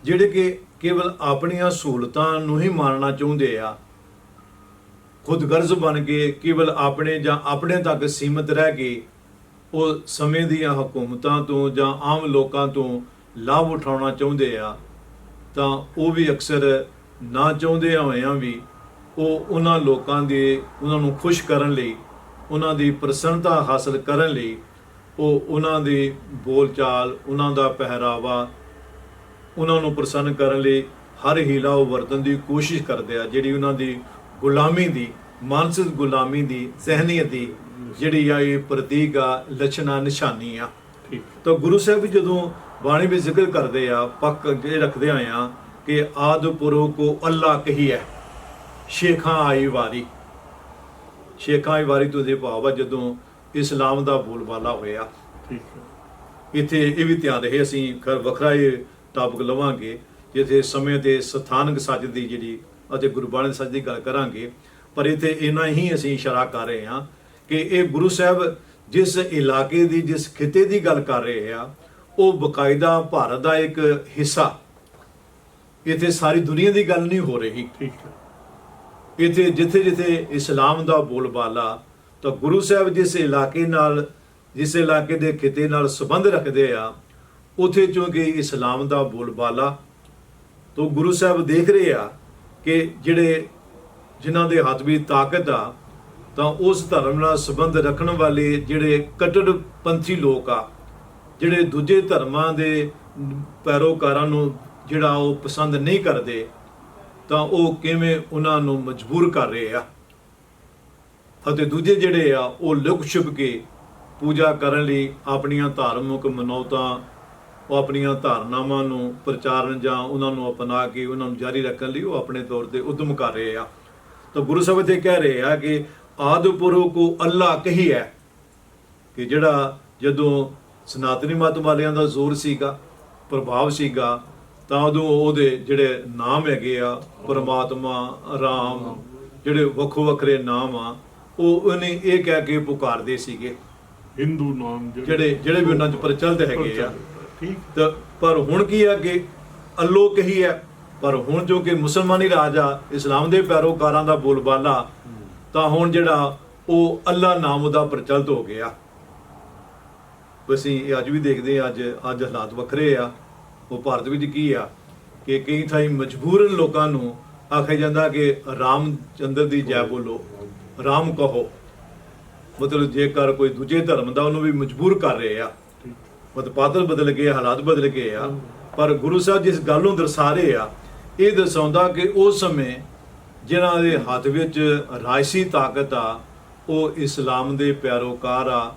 ਜਿਹੜੇ ਕਿ ਕੇਵਲ ਆਪਣੀਆਂ ਸਹੂਲਤਾਂ ਨੂੰ ਹੀ ਮਾਣਨਾ ਚਾਹੁੰਦੇ ਆ ਖੁਦਗਰਜ਼ ਬਣ ਕੇ ਕੇਵਲ ਆਪਣੇ ਜਾਂ ਆਪਣੇ ਤੱਕ ਸੀਮਿਤ ਰਹਿ ਕੇ ਉਹ ਸਮੇਂ ਦੀਆਂ ਹਕੂਮਤਾਂ ਤੋਂ ਜਾਂ ਆਮ ਲੋਕਾਂ ਤੋਂ ਲਾਭ ਉਠਾਉਣਾ ਚਾਹੁੰਦੇ ਆ, ਤਾਂ ਉਹ ਵੀ ਅਕਸਰ ਨਾ ਚਾਹੁੰਦੇ ਹੋਇਆਂ ਵੀ ਉਹ ਉਹਨਾਂ ਲੋਕਾਂ ਦੇ, ਉਹਨਾਂ ਨੂੰ ਖੁਸ਼ ਕਰਨ ਲਈ, ਉਹਨਾਂ ਦੀ ਪ੍ਰਸੰਨਤਾ ਹਾਸਲ ਕਰਨ ਲਈ ਉਹ ਉਹਨਾਂ ਦੀ ਬੋਲਚਾਲ, ਉਹਨਾਂ ਦਾ ਪਹਿਰਾਵਾ, ਉਹਨਾਂ ਨੂੰ ਪ੍ਰਸੰਨ ਕਰਨ ਲਈ ਹਰ ਹੀਲਾ ਉਹ ਵਰਤਣ ਦੀ ਕੋਸ਼ਿਸ਼ ਕਰਦੇ ਆ, ਜਿਹੜੀ ਉਹਨਾਂ ਦੀ ਗੁਲਾਮੀ ਦੀ ਮਾਨਸਿਕ ਗੁਲਾਮੀ ਦੀ ਸਹਿਨੀਅਤ ਦੀ ਜਿਹੜੀ ਆ ਇਹ ਪ੍ਰਤੀਕ ਆ ਲੱਛਣਾ ਨਿਸ਼ਾਨੀ ਆ। ਠੀਕ। ਤਾਂ ਗੁਰੂ ਸਾਹਿਬ ਜਦੋਂ ਬਾਣੀ ਵਿੱਚ ਜ਼ਿਕਰ ਕਰਦੇ ਆ ਪੱਕ ਇਹ ਰੱਖਦੇ ਆ ਕਿ ਆਦ ਪੁਰੋ ਕੋ ਅੱਲਾ ਕਹੀ ਹੈ ਸ਼ੇਖਾਂ ਆਈ ਵਾਰੀ। ਸ਼ੇਖਾਂ ਆਈ ਵਾਰੀ ਤੋਂ ਦੇ ਭਾਵ ਆ ਜਦੋਂ ਇਸਲਾਮ ਦਾ ਬੋਲਬਾਲਾ ਹੋਇਆ। ਠੀਕ ਹੈ। ਇੱਥੇ ਇਹ ਵੀ ਧਿਆਨ ਰਹੇ ਅਸੀਂ ਖਰ ਵੱਖਰਾ ਇਹ ਟਾਪਕ ਲਵਾਂਗੇ ਜਿੱਥੇ ਸਮੇਂ ਦੇ ਸਥਾਨਕ ਸੱਚ ਦੀ ਜਿਹੜੀ ਅਤੇ ਗੁਰਬਾਣੀ ਦੇ ਸੱਚ ਦੀ ਗੱਲ ਕਰਾਂਗੇ ਪਰ ਇੱਥੇ ਇੰਨਾ ਹੀ ਅਸੀਂ ਇਸ਼ਾਰਾ ਕਰ ਰਹੇ ਹਾਂ ਕਿ ਇਹ ਗੁਰੂ ਸਾਹਿਬ ਜਿਸ ਇਲਾਕੇ ਦੀ ਜਿਸ ਖਿੱਤੇ ਦੀ ਗੱਲ ਕਰ ਰਹੇ ਆ ਉਹ ਬਕਾਇਦਾ ਭਾਰਤ ਦਾ ਇੱਕ ਹਿੱਸਾ। ਇੱਥੇ ਸਾਰੀ ਦੁਨੀਆ ਦੀ ਗੱਲ ਨਹੀਂ ਹੋ ਰਹੀ। ਠੀਕ ਹੈ। ਇੱਥੇ ਜਿੱਥੇ ਜਿੱਥੇ ਇਸਲਾਮ ਦਾ ਬੋਲਬਾਲਾ ਤਾਂ ਗੁਰੂ ਸਾਹਿਬ ਜਿਸ ਇਲਾਕੇ ਨਾਲ ਜਿਸ ਇਲਾਕੇ ਦੇ ਖਿੱਤੇ ਨਾਲ ਸੰਬੰਧ ਰੱਖਦੇ ਆ ਉਥੇ ਚੋਂਕਿ ਇਸਲਾਮ ਦਾ ਬੋਲਬਾਲਾ ਤੋਂ ਗੁਰੂ ਸਾਹਿਬ ਦੇਖ ਰਹੇ ਆ ਕਿ ਜਿਹੜੇ ਜਿਨ੍ਹਾਂ ਦੇ ਹੱਥ ਵਿੱਚ ਤਾਕਤ ਆ, ਤਾਂ ਉਸ ਧਰਮ ਨਾਲ ਸੰਬੰਧ ਰੱਖਣ ਵਾਲੇ ਜਿਹੜੇ ਕੱਟੜਪੰਥੀ ਲੋਕ ਆ, ਜਿਹੜੇ ਦੂਜੇ ਧਰਮਾਂ ਦੇ ਪੈਰੋਕਾਰਾਂ ਨੂੰ ਜਿਹੜਾ ਉਹ ਪਸੰਦ ਨਹੀਂ ਕਰਦੇ, ਤਾਂ ਉਹ ਕਿਵੇਂ ਉਹਨਾਂ ਨੂੰ ਮਜਬੂਰ ਕਰ ਰਹੇ ਆ? ਅਤੇ ਦੂਜੇ ਜਿਹੜੇ ਆ, ਉਹ ਲੁਕ ਛੁਪ ਕੇ ਪੂਜਾ ਕਰਨ ਲਈ ਆਪਣੀਆਂ ਧਾਰਮਿਕ ਮਨੌਤਾਂ ਉਹ ਆਪਣੀਆਂ ਧਾਰਨਾਵਾਂ ਨੂੰ ਪ੍ਰਚਾਰਨ ਜਾਂ ਉਹਨਾਂ ਨੂੰ ਅਪਣਾ ਕੇ ਉਹਨਾਂ ਨੂੰ ਜਾਰੀ ਰੱਖਣ ਲਈ ਉਹ ਆਪਣੇ ਤੌਰ ਤੇ ਉਦਮ ਕਰ ਰਹੇ ਆ। ਤਾਂ ਗੁਰੂ ਸਾਹਿਬ ਤੇ ਕਹਿ ਰਹੇ ਆ ਕਿ ਆਦਿਪੁਰੋ ਕੋ ਅੱਲਾ ਕਹੀ ਹੈ ਕਿ ਜਿਹੜਾ ਜਦੋਂ ਸਨਾਤਨੀ ਮਤ ਵਾਲਿਆਂ ਦਾ ਜ਼ੋਰ ਸੀਗਾ ਪ੍ਰਭਾਵ ਸੀਗਾ ਤਾਂ ਉਦੋਂ ਉਹਦੇ ਜਿਹੜੇ ਨਾਮ ਹੈਗੇ ਆ ਪਰਮਾਤਮਾ ਰਾਮ ਜਿਹੜੇ ਵੱਖੋ ਵੱਖਰੇ ਨਾਮ ਆ ਉਹ ਉਹਨੇ ਇਹ ਕਹਿ ਕੇ ਪੁਕਾਰਦੇ ਸੀਗੇ। ਹਿੰਦੂ ਨਾਮ ਜਿਹੜੇ ਜਿਹੜੇ ਵੀ ਉਹਨਾਂ 'ਚ ਪ੍ਰਚਲਿਤ ਹੈਗੇ ਆ। ਠੀਕ ਪਰ ਹੁਣ ਕੀ ਆ ਕਿ ਅੱਲੋ ਕਹੀ ਹੈ ਪਰ ਹੁਣ ਜੋ ਕਿ ਮੁਸਲਮਾਨੀ ਰਾਜ ਆ, ਇਸਲਾਮ ਦੇ ਪੈਰੋਕਾਰਾਂ ਦਾ ਬੋਲਬਾਲਾ, ਤਾਂ ਹੁਣ ਜਿਹੜਾ ਉਹ ਅੱਲਾ ਨਾਮ ਦਾ ਪ੍ਰਚਲਿਤ ਹੋ ਗਿਆ। ਅਸੀਂ ਅੱਜ ਵੀ ਦੇਖਦੇ ਆ ਅੱਜ ਅੱਜ ਹਾਲਾਤ ਵੱਖਰੇ ਆ। ਉਹ ਭਾਰਤ ਵਿੱਚ ਕੀ ਆ ਕਿ ਕਈ ਥਾਈਂ ਮਜਬੂਰਨ ਲੋਕਾਂ ਨੂੰ ਆਖਿਆ ਜਾਂਦਾ ਕਿ ਰਾਮ ਚੰਦਰ ਦੀ ਜੈ ਬੋਲੋ, ਰਾਮ ਕਹੋ। ਮਤਲਬ ਜੇਕਰ ਕੋਈ ਦੂਜੇ ਧਰਮ ਦਾ ਉਹਨੂੰ ਵੀ ਮਜਬੂਰ ਕਰ ਰਹੇ। ਆ ਪਾਤਰ ਬਦਲ ਗਏ ਹਾਲਾਤ ਬਦਲ ਗਏ ਆ। ਪਰ ਗੁਰੂ ਸਾਹਿਬ ਜਿਸ ਗੱਲ ਨੂੰ ਦਰਸਾ ਰਹੇ ਆ ਇਹ ਦਰਸਾਉਂਦਾ ਕਿ ਉਸ ਸਮੇਂ ਜਿਨ੍ਹਾਂ ਦੇ ਹੱਥ ਵਿੱਚ ਰਾਜਸੀ ਤਾਕਤ ਆ ਉਹ ਇਸਲਾਮ ਦੇ ਪਿਆਰੋਕਾਰ ਆ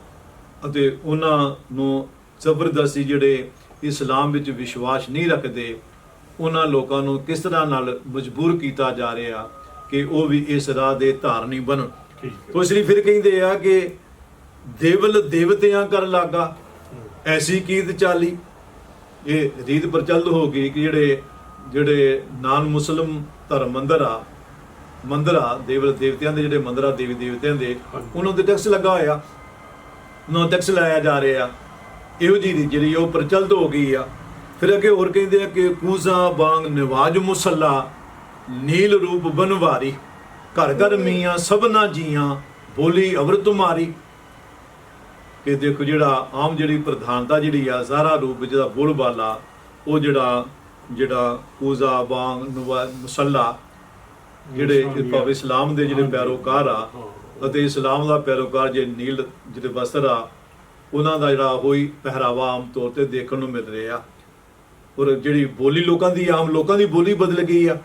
ਅਤੇ ਉਹਨਾਂ ਨੂੰ ਜ਼ਬਰਦਸਤੀ ਜਿਹੜੇ ਇਸਲਾਮ ਵਿੱਚ ਵਿਸ਼ਵਾਸ ਨਹੀਂ ਰੱਖਦੇ ਉਹਨਾਂ ਲੋਕਾਂ ਨੂੰ ਕਿਸ ਤਰ੍ਹਾਂ ਨਾਲ ਮਜਬੂਰ ਕੀਤਾ ਜਾ ਰਿਹਾ ਕਿ ਉਹ ਵੀ ਇਸ ਰਾਹ ਦੇ ਧਾਰਨੀ ਬਣਨ। ਠੀਕ ਤੋ ਲਈ ਫਿਰ ਕਹਿੰਦੇ ਆ ਕਿ ਦੇਵਲ ਦੇਵਤਿਆਂ ਕਰ ਲਾਗਾ। ਐਸੀ ਕੀਤ ਚਾਲੀ। ਇਹ ਰੀਤ ਪ੍ਰਚਲਿਤ ਹੋ ਗਈ ਕਿ ਜਿਹੜੇ ਜਿਹੜੇ ਨਾਨ ਮੁਸਲਮ ਧਰਮ ਮੰਦਰ ਆ ਮੰਦਰ ਆ ਦੇਵਲ ਦੇਵਤਿਆਂ ਦੇ ਜਿਹੜੇ ਮੰਦਰ ਆ ਦੇਵੀ ਦੇਵਤਿਆਂ ਦੇ, ਉਹਨਾਂ 'ਤੇ ਟੈਕਸ ਲੱਗਾ ਹੋਇਆ। ਉਹਨਾਂ ਟੈਕਸ ਲਾਇਆ ਜਾ ਰਿਹਾ। ਇਹੋ ਜਿਹੀ ਰੀਤ ਜਿਹੜੀ ਉਹ ਪ੍ਰਚਲਿਤ ਹੋ ਗਈ ਆ। ਫਿਰ ਅੱਗੇ ਹੋਰ ਕਹਿੰਦੇ ਆ ਕਿ ਕੂਜ਼ਾ ਬਾਂਗ ਨਿਵਾਜ ਮੁਸੱਲਾ, ਨੀਲ ਰੂਪ ਬਨਵਾਰੀ ਘਰ ਘਰ ਮੀਆਂ ਸਭਨਾ ਜੀਆਂ, ਬੋਲੀ ਅਵਰ ਤੁਮਾਰੀ ਕਿ ਦੇਖੋ ਜਿਹੜਾ ਆਮ ਜਿਹੜੀ ਪ੍ਰਧਾਨਤਾ ਜਿਹੜੀ ਆ ਸਾਰਾ ਰੂਪ ਵਿੱਚ ਦਾ ਬੋਲਬਾਲਾ ਉਹ ਜਿਹੜਾ ਜਿਹੜਾ ਪੂਜ਼ਾ ਬਾਂਗ ਨਵਾ ਮੁਸੱਲਾ ਜਿਹੜੇ ਭਾਵੇਂ ਇਸਲਾਮ ਦੇ ਜਿਹੜੇ ਪੈਰੋਕਾਰ ਆ ਅਤੇ ਇਸਲਾਮ ਦਾ ਪੈਰੋਕਾਰ ਜੇ ਨੀਲ ਜਿਹੜੇ ਵਸਤਰ ਆ ਉਹਨਾਂ ਦਾ ਜਿਹੜਾ ਹੋਈ ਪਹਿਰਾਵਾ ਆਮ ਤੌਰ ਤੇ ਦੇਖਣ ਨੂੰ ਮਿਲ ਰਿਹਾ। ਔਰ ਜਿਹੜੀ ਬੋਲੀ ਲੋਕਾਂ ਦੀ ਆਮ ਲੋਕਾਂ ਦੀ ਬੋਲੀ ਬਦਲ ਗਈ ਆ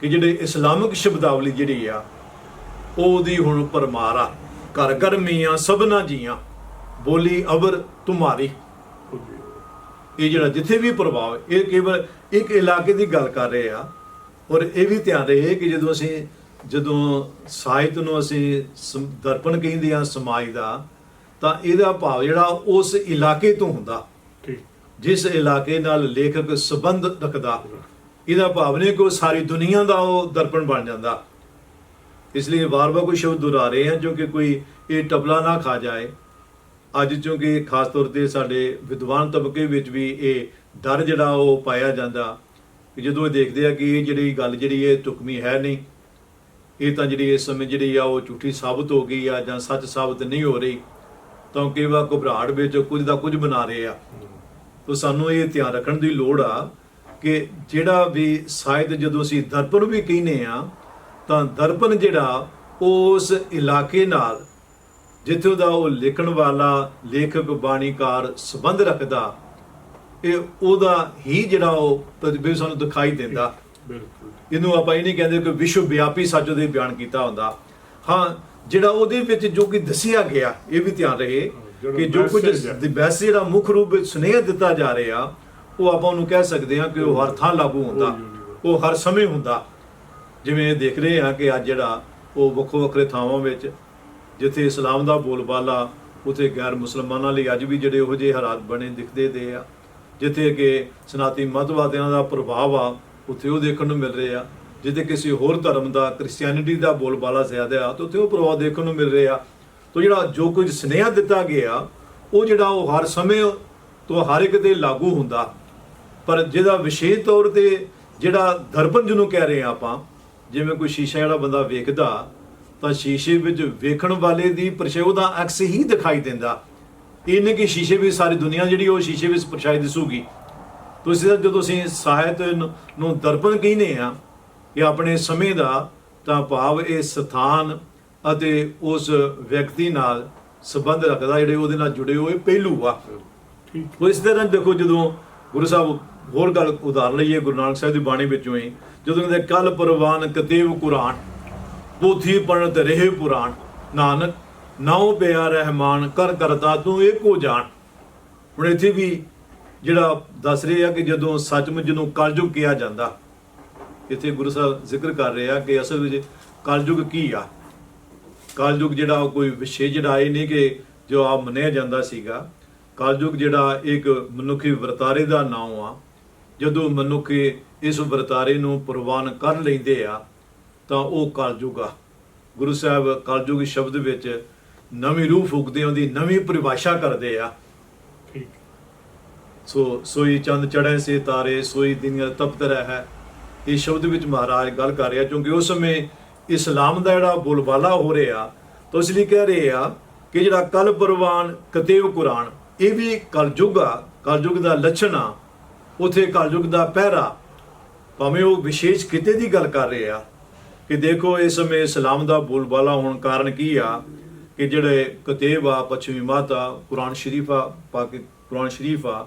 ਕਿ ਜਿਹੜੇ ਇਸਲਾਮਿਕ ਸ਼ਬਦਾਵਲੀ ਜਿਹੜੀ ਆ ਉਹਦੀ ਹੁਣ ਪਰਮਾਰ ਆ। ਘਰ ਘਰ ਮੀਆਂ ਸਭਨਾ ਜੀਆਂ ਬੋਲੀ ਅਬਰ ਤੁਮਾਰੀ। ਇਹ ਜਿਹੜਾ ਜਿੱਥੇ ਵੀ ਪ੍ਰਭਾਵ ਇਹ ਕੇਵਲ ਇੱਕ ਇਲਾਕੇ ਦੀ ਗੱਲ ਕਰ ਰਹੇ ਆ ਔਰ ਇਹ ਵੀ ਧਿਆਨ ਰਹੇ ਕਿ ਜਦੋਂ ਅਸੀਂ ਜਦੋਂ ਸਾਹਿਤ ਨੂੰ ਅਸੀਂ ਦਰਪਣ ਕਹਿੰਦੇ ਆ ਸਮਾਜ ਦਾ ਤਾਂ ਇਹਦਾ ਭਾਵ ਜਿਹੜਾ ਉਸ ਇਲਾਕੇ ਤੋਂ ਹੁੰਦਾ। ਜਿਸ ਇਲਾਕੇ ਨਾਲ ਲੇਖਕ ਸੰਬੰਧ ਰੱਖਦਾ ਇਹਦਾ ਭਾਵ ਨਹੀਂ ਕਿ ਉਹ ਸਾਰੀ ਦੁਨੀਆ ਦਾ ਉਹ ਦਰਪਣ ਬਣ ਜਾਂਦਾ। ਇਸ ਲਈ ਵਾਰ-ਵਾਰ ਕੋਈ ਸ਼ਬਦ ਦੁਹਰਾ ਰਹੇ ਹਾਂ, ਜੋ ਕਿ ਕੋਈ ਇਹ ਟਬਲਾ ਨਾ ਖਾ ਜਾਏ। ਅੱਜ ਕਿਉਂਕਿ ਖਾਸ ਤੌਰ ਤੇ ਸਾਡੇ ਵਿਦਵਾਨ ਤਬਕੇ ਵਿੱਚ ਵੀ ਇਹ ਡਰ ਜਿਹੜਾ ਉਹ ਪਾਇਆ ਜਾਂਦਾ। ਕਿ ਜਦੋਂ ਇਹ ਦੇਖਦੇ ਆ ਕਿ ਇਹ ਜਿਹੜੀ ਗੱਲ ਜਿਹੜੀ ਇਹ ਟੁਕਮੀ ਹੈ ਨਹੀਂ, ਇਹ ਤਾਂ ਜਿਹੜੀ ਇਸ ਸਮੇਂ ਜਿਹੜੀ ਆ ਉਹ ਝੂਠੀ ਸਾਬਤ ਹੋ ਗਈ ਆ ਜਾਂ ਸੱਚ ਸਾਬਤ ਨਹੀਂ ਹੋ ਰਹੀ, ਤਾਂ ਕਈ ਵਾਰ ਘਬਰਾਹਟ ਵਿੱਚ ਕੁਝ ਦਾ ਕੁਝ ਬਣਾ ਰਹੇ ਆ। ਤੋ ਸਾਨੂੰ ਇਹ ਧਿਆਨ ਰੱਖਣ ਦੀ ਲੋੜ ਆ ਕਿ ਜਿਹੜਾ ਵੀ ਸ਼ਾਇਦ ਜਦੋਂ ਅਸੀਂ ਦਰਪਣ ਵੀ ਕਹਿੰਦੇ ਆ ਤਾਂ ਦਰਪਣ ਜਿਹੜਾ ਉਸ ਇਲਾਕੇ ਨਾਲ ਜਿੱਥੋਂ ਦਾ ਉਹ ਲਿਖਣ ਵਾਲਾ ਲੇਖਕ ਬਾਣੀਕਾਰ ਸੰਬੰਧ ਰੱਖਦਾ ਇਹ ਉਹਦਾ ਹੀ ਜਿਹੜਾ ਉਹ ਪ੍ਰਤੀਬਿੰਬ ਸਾਨੂੰ ਦਿਖਾਈ ਦਿੰਦਾ। ਬਿਲਕੁਲ। ਇਹਨੂੰ ਆਪਾਂ ਇਹ ਨਹੀਂ ਕਹਿੰਦੇ ਕਿ ਵਿਸ਼ਵ ਵਿਆਪੀ ਸੱਚ ਉਹਦੇ ਬਿਆਨ ਕੀਤਾ ਹੁੰਦਾ। ਹਾਂ ਜਿਹੜਾ ਉਹਦੇ ਵਿੱਚ ਜੋ ਕਿ ਦੱਸਿਆ ਗਿਆ ਇਹ ਵੀ ਧਿਆਨ ਰਹੇ ਕਿ ਜੋ ਕੁਝ ਵੈਸੇ ਜਿਹੜਾ ਮੁੱਖ ਰੂਪ ਵਿੱਚ ਸੁਨੇਹਾ ਦਿੱਤਾ ਜਾ ਰਿਹਾ ਉਹ ਆਪਾਂ ਉਹਨੂੰ ਕਹਿ ਸਕਦੇ ਹਾਂ ਕਿ ਉਹ ਹਰ ਥਾਂ ਲਾਗੂ ਹੁੰਦਾ। ਉਹ ਹਰ ਸਮੇਂ ਹੁੰਦਾ। ਜਿਵੇਂ ਇਹ ਦੇਖ ਰਹੇ ਹਾਂ ਕਿ ਅੱਜ ਜਿਹੜਾ ਉਹ ਵੱਖੋ ਵੱਖਰੇ ਥਾਵਾਂ ਵਿੱਚ ਜਿੱਥੇ ਇਸਲਾਮ ਦਾ ਬੋਲਬਾਲਾ, ਉਥੇ ਗੈਰ ਮੁਸਲਮਾਨਾਂ ਲਈ ਅੱਜ ਵੀ ਜਿਹੜੇ ਉਹੋ ਜਿਹੇ ਹਾਲਾਤ ਬਣੇ ਦਿਖਦੇ ਦੇ ਆ, ਜਿੱਥੇ ਕਿ ਸਨਾਤੀ ਮਤਵਾਦੀਆਂ ਦਾ ਪ੍ਰਭਾਵ ਆ, ਉੱਥੇ ਉਹ ਦੇਖਣ ਨੂੰ ਮਿਲ ਰਹੇ ਆ, ਜਿੱਥੇ ਕਿਸੇ ਹੋਰ ਧਰਮ ਦਾ ਕ੍ਰਿਸਚੀਅਨਿਟੀ ਦਾ ਬੋਲਬਾਲਾ ਜ਼ਿਆਦਾ ਆ, ਤਾਂ ਉੱਥੇ ਉਹ ਪ੍ਰਭਾਵ ਦੇਖਣ ਨੂੰ ਮਿਲ ਰਿਹਾ ਆ। ਜਿਹੜਾ ਜੋ ਕੁਝ ਸੁਨੇਹਾ ਦਿੱਤਾ ਗਿਆ, ਉਹ ਜਿਹੜਾ ਉਹ ਹਰ ਸਮੇਂ ਤੋਂ ਹਰ ਇੱਕ ਤੇ ਲਾਗੂ ਹੁੰਦਾ। ਪਰ ਜਿਹਦਾ ਵਿਸ਼ੇਸ਼ ਤੌਰ ਤੇ ਜਿਹੜਾ ਦਰਪਣ ਜਿਹਨੂੰ ਕਹਿ ਰਹੇ ਆ ਆਪਾਂ ਜਿਵੇਂ ਕੋਈ ਸ਼ੀਸ਼ਾ ਜਿਹੜਾ ਬੰਦਾ ਵੇਖਦਾ ਤਾਂ ਸ਼ੀਸ਼ੇ ਵਿੱਚ ਵੇਖਣ ਵਾਲੇ ਦੀ ਪਰਛਾਈ ਦਾ ਅਕਸ ਹੀ ਦਿਖਾਈ ਦਿੰਦਾ। ਇਹ ਨਹੀਂ ਕਿ ਸ਼ੀਸ਼ੇ ਵਿੱਚ ਸਾਰੀ ਦੁਨੀਆ ਜਿਹੜੀ ਉਹ ਸ਼ੀਸ਼ੇ ਵਿੱਚ ਪਰਛਾਈ ਦਿਸੂਗੀ। ਤੁਸੀਂ ਜਦੋਂ ਅਸੀਂ ਸਾਹਿਤ ਨੂੰ- ਦਰਪਣ ਕਹਿੰਦੇ ਆ ਕਿ ਆਪਣੇ ਸਮੇਂ ਦਾ ਤਾਂ ਭਾਵ ਇਹ ਸਥਾਨ ਅਤੇ ਉਸ ਵਿਅਕਤੀ ਨਾਲ ਸੰਬੰਧ ਰੱਖਦਾ ਜਿਹੜੇ ਉਹਦੇ ਨਾਲ ਜੁੜੇ ਹੋਏ ਪਹਿਲੂ ਆ। ਠੀਕ। ਉਹ ਇਸ ਤਰ੍ਹਾਂ ਦੇਖੋ ਜਦੋਂ ਗੁਰੂ ਸਾਹਿਬ ਹੋਰ ਗੱਲ ਉਦਾਹਰਨ ਲਈਏ, ਗੁਰੂ ਨਾਨਕ ਸਾਹਿਬ ਦੀ ਬਾਣੀ ਵਿੱਚੋਂ ਹੀ, ਜਦੋਂ ਕਹਿੰਦੇ ਕਲ ਪਰਵਾਨ ਕਤੇਵ ਕੁਰਾਨ, ਪੋਥੀ ਪੜਤ ਰਹੇ ਪੁਰਾਣ, ਨਾਨਕ, ਨਾਉ ਪਿਆ ਰਹਿਮਾਨ, ਕਰ ਕਰਤਾ ਤੂੰ ਏਕੋ ਜਾਣ। ਹੁਣ ਇੱਥੇ ਵੀ ਜਿਹੜਾ ਦੱਸ ਰਹੇ ਕਿ ਜਦੋਂ ਸੱਚਮੁੱਚ ਨੂੰ ਕਲਯੁਗ ਕਿਹਾ ਜਾਂਦਾ, ਇੱਥੇ ਗੁਰੂ ਸਾਹਿਬ ਜ਼ਿਕਰ ਕਰ ਰਿਹਾ ਕਿ ਅਸਲ ਵਿੱਚ ਕਲਯੁਗ ਕੀ ਆ? ਕਲਯੁਗ ਜਿਹੜਾ ਉਹ ਕੋਈ ਵਿਸ਼ੇਸ਼ ਜਿਹੜਾ ਇਹ ਨਹੀਂ ਕਿ ਜੋ ਆ ਮੰਨਿਆ ਜਾਂਦਾ ਸੀਗਾ। ਕਲਯੁਗ ਜਿਹੜਾ ਇੱਕ ਮਨੁੱਖੀ ਵਰਤਾਰੇ ਦਾ ਨਾਮ ਆ। ਜਦੋਂ ਮਨੁੱਖ ਇਸ ਵਰਤਾਰੇ ਨੂੰ ਪ੍ਰਵਾਨ ਕਰ ਲੈਂਦੇ ਆ ਤਾਂ ਉਹ ਕਲਯੁਗ ਆ। ਗੁਰੂ ਸਾਹਿਬ ਕਲਯੁਗ ਸ਼ਬਦ ਵਿੱਚ ਨਵੀਂ ਰੂਹ ਫੂਕਦੇ ਉਹਦੀ ਨਵੀਂ ਪਰਿਭਾਸ਼ਾ ਕਰਦੇ ਆ। ਠੀਕ। ਸੋ ਸੋਈ ਚੰਦ ਚੜ੍ਹੇ ਸੇ ਤਾਰੇ ਸੋਈ ਦਿਨ ਤਪਤ ਰਹਿ। ਇਹ ਸ਼ਬਦ ਵਿੱਚ ਮਹਾਰਾਜ ਗੱਲ ਕਰ ਰਿਹਾ ਕਿਉਂਕਿ ਉਸ ਸਮੇਂ ਇਸਲਾਮ ਦਾ ਜਿਹੜਾ ਬੋਲਬਾਲਾ ਹੋ ਰਿਹਾ ਤਾਂ ਇਸ ਲਈ ਕਹਿ ਰਹੇ ਆ ਕਿ ਜਿਹੜਾ ਕਲ ਪਰਵਾਨ ਕਤੇਵ ਕੁਰਾਨ ਇਹ ਵੀ ਕਲਯੁਗ ਆ। ਕਲਯੁਗ ਦਾ ਲੱਛਣ ਆ। ਉਥੇ ਕਲਯੁਗ ਦਾ ਪਹਿਰਾ ਭਾਵੇਂ ਉਹ ਵਿਸ਼ੇਸ਼ ਕਿਤੇ ਦੀ ਗੱਲ ਕਰ ਰਹੇ ਆ ਕਿ ਦੇਖੋ ਇਸ ਸਮੇਂ ਇਸਲਾਮ ਦਾ ਬੋਲਬਾਲਾ ਹੋਣ ਕਾਰਨ ਕੀ ਆ ਕਿ ਜਿਹੜੇ ਕਤੇਬ ਆ, ਪੱਛਮੀ ਮਾਤਾ ਕੁਰਾਨ ਸ਼ਰੀਫ ਆ, ਪਾਕ ਕੁਰਾਨ ਸ਼ਰੀਫ ਆ,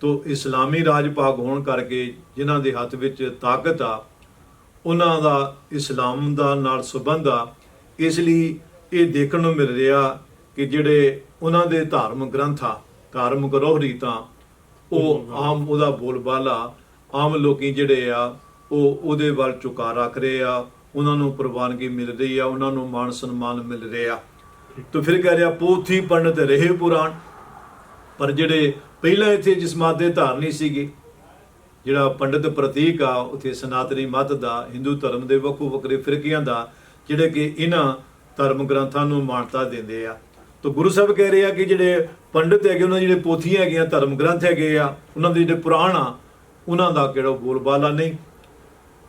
ਤੋ ਇਸਲਾਮੀ ਰਾਜ ਭਾਗ ਹੋਣ ਕਰਕੇ ਜਿਨ੍ਹਾਂ ਦੇ ਹੱਥ ਵਿੱਚ ਤਾਕਤ ਆ, ਉਹਨਾਂ ਦਾ ਇਸਲਾਮ ਦਾ ਨਾਲ ਸੰਬੰਧ ਆ। ਇਸ ਲਈ ਇਹ ਦੇਖਣ ਨੂੰ ਮਿਲ ਰਿਹਾ ਕਿ ਜਿਹੜੇ ਉਹਨਾਂ ਦੇ ਧਾਰਮਿਕ ਗ੍ਰੰਥਾਂ, ਧਾਰਮਿਕ ਰੋਹ ਰੀਤਾਂ ਉਹ ਆਮ ਉਹਦਾ ਬੋਲਬਾਲਾ, ਆਮ ਲੋਕੀ ਜਿਹੜੇ ਆ, ਉਹ ਉਹਦੇ ਵੱਲ ਝੁਕਾ ਰੱਖ ਰਹੇ ਆ, ਉਹਨਾਂ ਨੂੰ ਪ੍ਰਵਾਨਗੀ ਮਿਲ ਰਹੀ ਆ, ਉਹਨਾਂ ਨੂੰ ਮਾਣ ਸਨਮਾਨ ਮਿਲ ਰਿਹਾ ਤਾਂ ਫਿਰ ਕਹਿ ਰਿਹਾ, ਪੋਥੀ ਪੰਡਤ ਰਹੇ ਪੁਰਾਣ। ਪਰ ਜਿਹੜੇ ਪਹਿਲਾਂ ਇੱਥੇ ਜਿਸਮਾਤ ਦੇ ਧਾਰਨੀ ਸੀਗੇ, ਜਿਹੜਾ ਪੰਡਤ ਪ੍ਰਤੀਕ ਆ, ਉਥੇ ਸਨਾਤਨੀ ਮਤ ਦਾ, ਹਿੰਦੂ ਧਰਮ ਦੇ ਵੱਖੋ ਵੱਖਰੇ ਫਿਰਕਿਆਂ ਦਾ, ਜਿਹੜੇ ਕਿ ਇਹਨਾਂ ਧਰਮ ਗ੍ਰੰਥਾਂ ਨੂੰ ਮਾਨਤਾ ਦਿੰਦੇ ਆ। ਤਾਂ ਗੁਰੂ ਸਾਹਿਬ ਕਹਿ ਰਹੇ ਆ ਕਿ ਜਿਹੜੇ ਪੰਡਿਤ ਹੈਗੇ, ਉਹਨਾਂ ਦੀ ਜਿਹੜੇ ਪੋਥੀਆਂ ਹੈਗੀਆਂ, ਧਰਮ ਗ੍ਰੰਥ ਹੈਗੇ ਆ, ਉਹਨਾਂ ਦੇ ਜਿਹੜੇ ਪੁਰਾਣ ਆ, ਉਹਨਾਂ ਦਾ ਕਿਹੜਾ ਬੋਲਬਾਲਾ ਨਹੀਂ।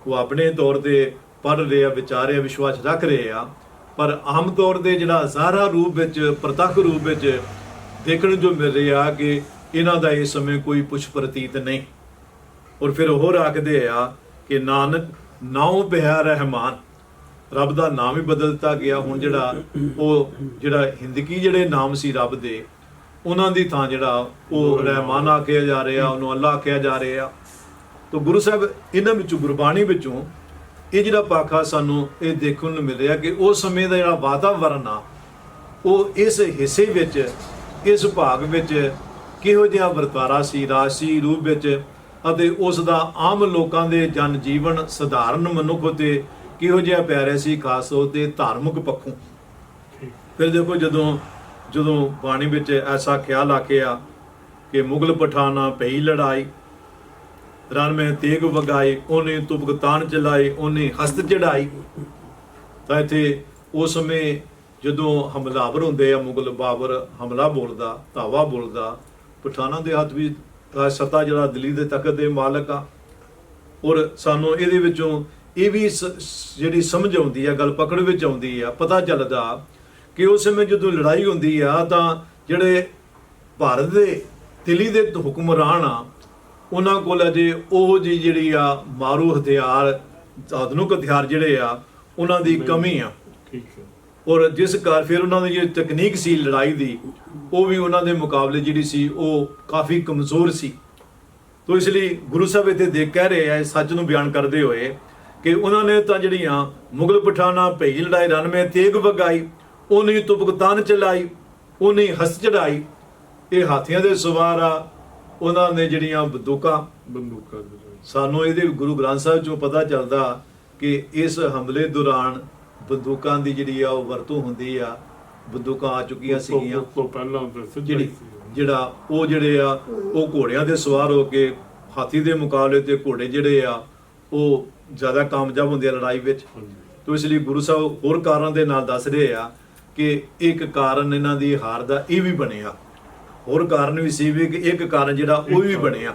ਉਹ ਆਪਣੇ ਤੌਰ ਤੇ ਪੜ੍ਹ ਰਹੇ ਆ, ਵਿਚਾਰ ਰਹੇ ਆ, ਵਿਸ਼ਵਾਸ ਰੱਖ ਰਹੇ ਆ। ਪਰ ਆਮ ਤੌਰ ਤੇ ਜਿਹੜਾ ਜ਼ਾਹਰਾ ਰੂਪ ਵਿੱਚ, ਪ੍ਰਤੱਖ ਰੂਪ ਵਿੱਚ ਦੇਖਣ ਨੂੰ ਜੋ ਮਿਲ ਰਿਹਾ ਕਿ ਇਹਨਾਂ ਦਾ ਇਸ ਸਮੇਂ ਕੋਈ ਪੁੱਛ ਪ੍ਰਤੀਤ ਨਹੀਂ। ਔਰ ਫਿਰ ਹੋਰ ਆਖਦੇ ਆ ਕਿ, ਨਾਨਕ, ਨਾਉ ਪਿਆ ਰਹਿਮਾਨ। ਰੱਬ ਦਾ ਨਾਮ ਹੀ ਬਦਲ ਦਿੱਤਾ ਗਿਆ ਹੁਣ ਜਿਹੜਾ ਉਹ ਜਿਹੜਾ ਹਿੰਦਕੀ ਜਿਹੜੇ ਨਾਮ ਸੀ ਰੱਬ ਦੇ, ਉਹਨਾਂ ਦੀ ਥਾਂ ਜਿਹੜਾ ਉਹ ਰਹਿਮਾਨ ਆਖਿਆ ਜਾ ਰਿਹਾ, ਉਹਨੂੰ ਅੱਲਾ ਆਖਿਆ ਜਾ ਰਿਹਾ। ਤਾਂ ਗੁਰੂ ਸਾਹਿਬ ਇਹਨਾਂ ਵਿੱਚੋਂ, ਗੁਰਬਾਣੀ ਵਿੱਚੋਂ ਇਹ ਜਿਹੜਾ ਪਾਖਾ ਸਾਨੂੰ ਇਹ ਦੇਖਣ ਨੂੰ ਮਿਲ ਰਿਹਾ ਕਿ ਉਸ ਸਮੇਂ ਦਾ ਜਿਹੜਾ ਵਾਤਾਵਰਣ ਆ, ਉਹ ਇਸ ਹਿੱਸੇ ਵਿੱਚ, ਇਸ ਭਾਗ ਵਿੱਚ ਕਿਹੋ ਜਿਹਾ ਵਰਤਾਰਾ ਸੀ ਰਾਸ਼ੀ ਰੂਪ ਵਿੱਚ ਅਤੇ ਉਸ ਦਾ ਆਮ ਲੋਕਾਂ ਦੇ ਜਨ ਜੀਵਨ ਸਧਾਰਨ ਮਨੁੱਖ ਤੇ ਕਿਹੋ ਜਿਹਾ ਪੈ ਰਿਹਾ ਸੀ, ਖਾਸ ਤੌਰ ਤੇ ਧਾਰਮਿਕ ਪੱਖੋਂ? ਫਿਰ ਦੇਖੋ ਜਦੋਂ ਜਦੋਂ ਬਾਣੀ ਵਿੱਚ ਐਸਾ ਖਿਆਲ ਆਖਿਆ ਕਿ ਮੁਗਲ ਪਠਾਨਾ ਪਈ ਲੜਾਈ ਰਨ ਮੈਂ ਤੇਗ ਵਗਾਏ, ਉਹਨੇ ਤੁਬਕ ਚਲਾਏ, ਉਹਨੇ ਹਸਤ ਚੜਾਈ। ਤਾਂ ਇੱਥੇ ਉਸ ਸਮੇਂ ਜਦੋਂ ਹਮਲਾਵਰ ਹੁੰਦੇ ਆ, ਮੁਗਲ ਬਾਬਰ ਹਮਲਾ ਬੋਲਦਾ, ਧਾਵਾ ਬੋਲਦਾ, ਪਠਾਨਾਂ ਦੇ ਹੱਥ ਵੀ ਸਤਾ ਜਿਹੜਾ ਦਿੱਲੀ ਦੇ ਤਖਤ ਦੇ ਮਾਲਕ ਆ, ਔਰ ਸਾਨੂੰ ਇਹਦੇ ਵਿੱਚੋਂ ਇਹ ਵੀ ਜਿਹੜੀ ਸਮਝ ਆਉਂਦੀ ਆ ਗੱਲ ਪਕੜ ਵਿੱਚ ਆਉਂਦੀ ਆ ਪਤਾ ਚੱਲਦਾ ਕਿ ਉਸ ਸਮੇਂ ਜਦੋਂ ਲੜਾਈ ਹੁੰਦੀ ਆ ਤਾਂ ਜਿਹੜੇ ਭਾਰਤ ਦੇ ਦਿੱਲੀ ਦੇ ਹੁਕਮਰਾਨ ਆ ਉਹਨਾਂ ਕੋਲ ਅਜੇ ਉਹ ਜੀ ਜਿਹੜੀ ਆ ਮਾਰੂ ਹਥਿਆਰ ਆਧੁਨਿਕ ਹਥਿਆਰ ਜਿਹੜੇ ਆ ਉਹਨਾਂ ਦੀ ਕਮੀ ਆ। ਠੀਕ ਹੈ। ਔਰ ਜਿਸ ਕਾਰ ਫਿਰ ਉਹਨਾਂ ਦੀ ਜਿਹੜੀ ਤਕਨੀਕ ਸੀ ਲੜਾਈ ਦੀ ਉਹ ਵੀ ਉਹਨਾਂ ਦੇ ਮੁਕਾਬਲੇ ਜਿਹੜੀ ਸੀ ਉਹ ਕਾਫੀ ਕਮਜ਼ੋਰ ਸੀ। ਤੋ ਇਸ ਲਈ ਗੁਰੂ ਸਾਹਿਬ ਇੱਥੇ ਦੇਖ ਕਹਿ ਰਹੇ ਆ ਸੱਚ ਨੂੰ ਬਿਆਨ ਕਰਦੇ ਹੋਏ ਕਿ ਉਹਨਾਂ ਨੇ ਤਾਂ ਜਿਹੜੀਆਂ ਮੁਗਲ ਪਠਾਨਾ ਭੇਜ ਲੜਾਈ ਰਨ ਮੇ ਤੇਗ ਵਗਾਈ ਉਹਨੇ ਤੁਪਕਤਾਨ ਚਲਾਈ ਉਹਨੇ ਹਸਤ ਚੜਾਈ ਇਹ ਹਾਥੀਆਂ ਦੇ ਸਵਾਰ ਆ ਉਹਨਾਂ ਨੇ ਜਿਹੜੀਆਂ ਬੰਦੂਕਾਂ ਬੰਦੂਕਾਂ। ਸਾਨੂੰ ਇਹਦੇ ਗੁਰੂ ਗ੍ਰੰਥ ਸਾਹਿਬ ਚੋਂ ਪਤਾ ਚੱਲਦਾ ਕਿ ਇਸ ਹਮਲੇ ਦੌਰਾਨ ਬੰਦੂਕਾਂ ਦੀ ਜਿਹੜੀ ਆ ਉਹ ਵਰਤੋਂ ਹੁੰਦੀ ਆ ਬੰਦੂਕਾਂ ਆ ਚੁੱਕੀਆਂ ਸੀਗੀਆਂ ਤੋਂ ਪਹਿਲਾਂ ਜਿਹੜੀ। ਜਿਹੜਾ ਉਹ ਜਿਹੜੇ ਆ ਉਹ ਘੋੜਿਆਂ ਦੇ ਸਵਾਰ ਹੋ ਕੇ ਹਾਥੀ ਦੇ ਮੁਕਾਬਲੇ ਤੇ ਘੋੜੇ ਜਿਹੜੇ ਆ ਉਹ ਜ਼ਿਆਦਾ ਕਾਮਯਾਬ ਹੁੰਦੀ ਆ ਲੜਾਈ ਵਿੱਚ। ਹਾਂਜੀ ਇਸ ਲਈ ਗੁਰੂ ਸਾਹਿਬ ਹੋਰ ਕਾਰਨ ਦੇ ਨਾਲ ਦੱਸ ਰਹੇ ਆ ਕਿ ਇੱਕ ਕਾਰਨ ਇਹਨਾਂ ਦੀ ਹਾਰ ਦਾ ਇਹ ਵੀ ਬਣਿਆ। ਹੋਰ ਕਾਰਨ ਵੀ ਸੀ ਵੀ ਕਿ ਇੱਕ ਕਾਰਨ ਜਿਹੜਾ ਉਹ ਵੀ ਬਣਿਆ।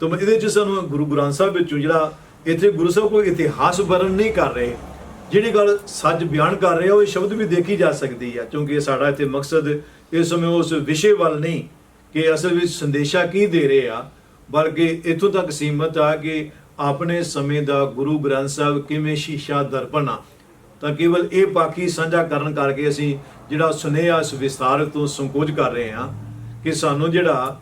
ਤੋ ਇਹਦੇ ਚ ਸਾਨੂੰ ਗੁਰੂ ਗ੍ਰੰਥ ਸਾਹਿਬ ਵਿੱਚੋਂ ਜਿਹੜਾ ਇੱਥੇ ਗੁਰੂ ਸਾਹਿਬ ਕੋਈ ਇਤਿਹਾਸ ਵਰਣ ਨਹੀਂ ਕਰ ਰਹੇ, ਜਿਹੜੀ ਗੱਲ ਸੱਚ ਬਿਆਨ ਕਰ ਰਹੇ ਆ, ਉਹ ਸ਼ਬਦ ਵੀ ਦੇਖੀ ਜਾ ਸਕਦੀ ਆ, ਕਿਉਂਕਿ ਸਾਡਾ ਇੱਥੇ ਮਕਸਦ ਇਸ ਸਮੇਂ ਉਸ ਵਿਸ਼ੇ ਵੱਲ ਨਹੀਂ ਕਿ ਅਸਲ ਵਿੱਚ ਸੰਦੇਸ਼ਾ ਕੀ ਦੇ ਰਹੇ ਆ, ਬਲਕਿ ਇਥੋਂ ਤੱਕ ਸੀਮਤ ਆ ਕਿ ਆਪਣੇ ਸਮੇਂ ਦਾ ਗੁਰੂ ਗ੍ਰੰਥ ਸਾਹਿਬ ਕਿਵੇਂ ਸ਼ੀਸ਼ਾ ਦਰਪਣ ਆ? ਤਾਂ ਕੇਵਲ ਇਹ ਬਾਕੀ ਸਾਂਝਾ ਕਰਨ ਕਰਕੇ ਅਸੀਂ ਜਿਹੜਾ ਸੁਨੇਹਾ ਇਸ ਵਿਸਤਾਰ ਤੋਂ ਸੰਕੋਚ ਕਰ ਰਹੇ ਹਾਂ ਕਿ ਸਾਨੂੰ ਜਿਹੜਾ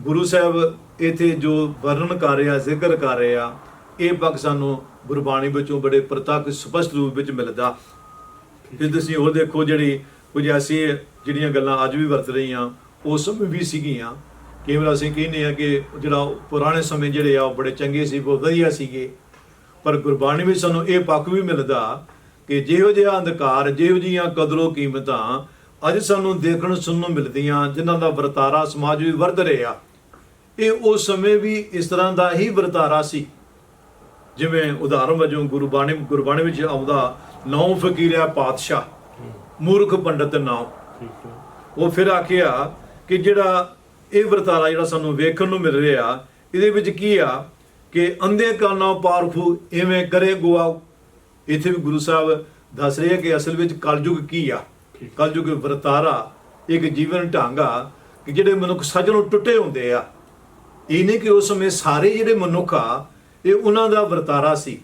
ਗੁਰੂ ਸਾਹਿਬ ਇਥੇ ਜੋ ਵਰਣਨ ਕਰ ਰਿਹਾ, ਜ਼ਿਕਰ ਕਰ ਰਿਹਾ ਇਹ ਪੱਖ ਸਾਨੂੰ ਗੁਰਬਾਣੀ ਵਿੱਚੋਂ ਬੜੇ ਪ੍ਰਤੱਖ, ਸਪਸ਼ਟ ਰੂਪ ਵਿੱਚ ਮਿਲਦਾ। ਫਿਰ ਤੁਸੀਂ ਹੋਰ ਦੇਖੋ ਜਿਹੜੀ ਕੁਝ ਐਸੀ ਜਿਹੜੀਆਂ ਗੱਲਾਂ ਅੱਜ ਵੀ ਵਰਤ ਰਹੀਆਂ ਉਸ ਸਮੇਂ ਵੀ ਸੀਗੀਆਂ। ਕੇਵਲ ਅਸੀਂ ਕਹਿੰਦੇ ਆ ਕਿ ਜਿਹੜਾ ਪੁਰਾਣੇ ਸਮੇਂ ਜਿਹੜੇ ਆ ਉਹ ਬੜੇ ਚੰਗੇ ਸੀ ਬਹੁਤ ਵਧੀਆ ਸੀਗੇ। ਪਰ ਗੁਰਬਾਣੀ ਵਿੱਚ ਸਾਨੂੰ ਇਹ ਪੱਖ ਵੀ ਮਿਲਦਾ ਕਿ ਜਿਹੋ ਜਿਹਾ ਅੰਧਕਾਰ ਜਿਹੋ ਜਿਹੀਆਂ ਕਦਰੋ ਕੀਮਤਾਂ ਅੱਜ ਸਾਨੂੰ ਦੇਖਣ ਸੁਣਨ ਨੂੰ ਮਿਲਦੀਆਂ ਜਿਨ੍ਹਾਂ ਦਾ ਵਰਤਾਰਾ ਸਮਾਜ ਵੀ ਵਰਤ ਰਿਹਾ ਇਹ ਉਸ ਸਮੇਂ ਵੀ ਇਸ ਤਰ੍ਹਾਂ ਦਾ ਹੀ ਵਰਤਾਰਾ ਸੀ। ਜਿਵੇਂ ਉਦਾਹਰਨ ਵਜੋਂ ਗੁਰਬਾਣੀ ਗੁਰਬਾਣੀ ਵਿੱਚ ਆਉਂਦਾ ਨੌ ਫਕੀਰਿਆ ਪਾਤਸ਼ਾਹ ਮੂਰਖ ਪੰਡਤ ਨਾਮ ਉਹ ਫਿਰ ਆਖਿਆ ਕਿ ਜਿਹੜਾ ਇਹ ਵਰਤਾਰਾ ਜਿਹੜਾ ਸਾਨੂੰ ਵੇਖਣ ਨੂੰ ਮਿਲ ਰਿਹਾ ਇਹਦੇ ਵਿੱਚ ਕੀ ਆ ਕਿ ਅੰਧੇ ਕਾਨਾ ਪਾਰਖੂ ਐਵੇਂ ਕਰੇ ਗੁਆਓ ਇੱਥੇ ਵੀ ਗੁਰੂ ਸਾਹਿਬ ਦੱਸ ਰਹੇ ਕਿ ਅਸਲ ਵਿੱਚ ਕਲਯੁਗ ਕੀ ਆ। ਕਲਯੁਗ ਵਰਤਾਰਾ ਇੱਕ ਜੀਵਨ ਢੰਗ ਆ ਕਿ ਜਿਹੜੇ ਮਨੁੱਖ ਸੱਜਣੋਂ ਟੁੱਟੇ ਹੁੰਦੇ ਆ। ਇਹ ਨਹੀਂ ਕਿ ਉਸ ਸਮੇਂ ਸਾਰੇ ਜਿਹੜੇ ਮਨੁੱਖ ਆ ਇਹ ਉਹਨਾਂ ਦਾ ਵਰਤਾਰਾ ਸੀ।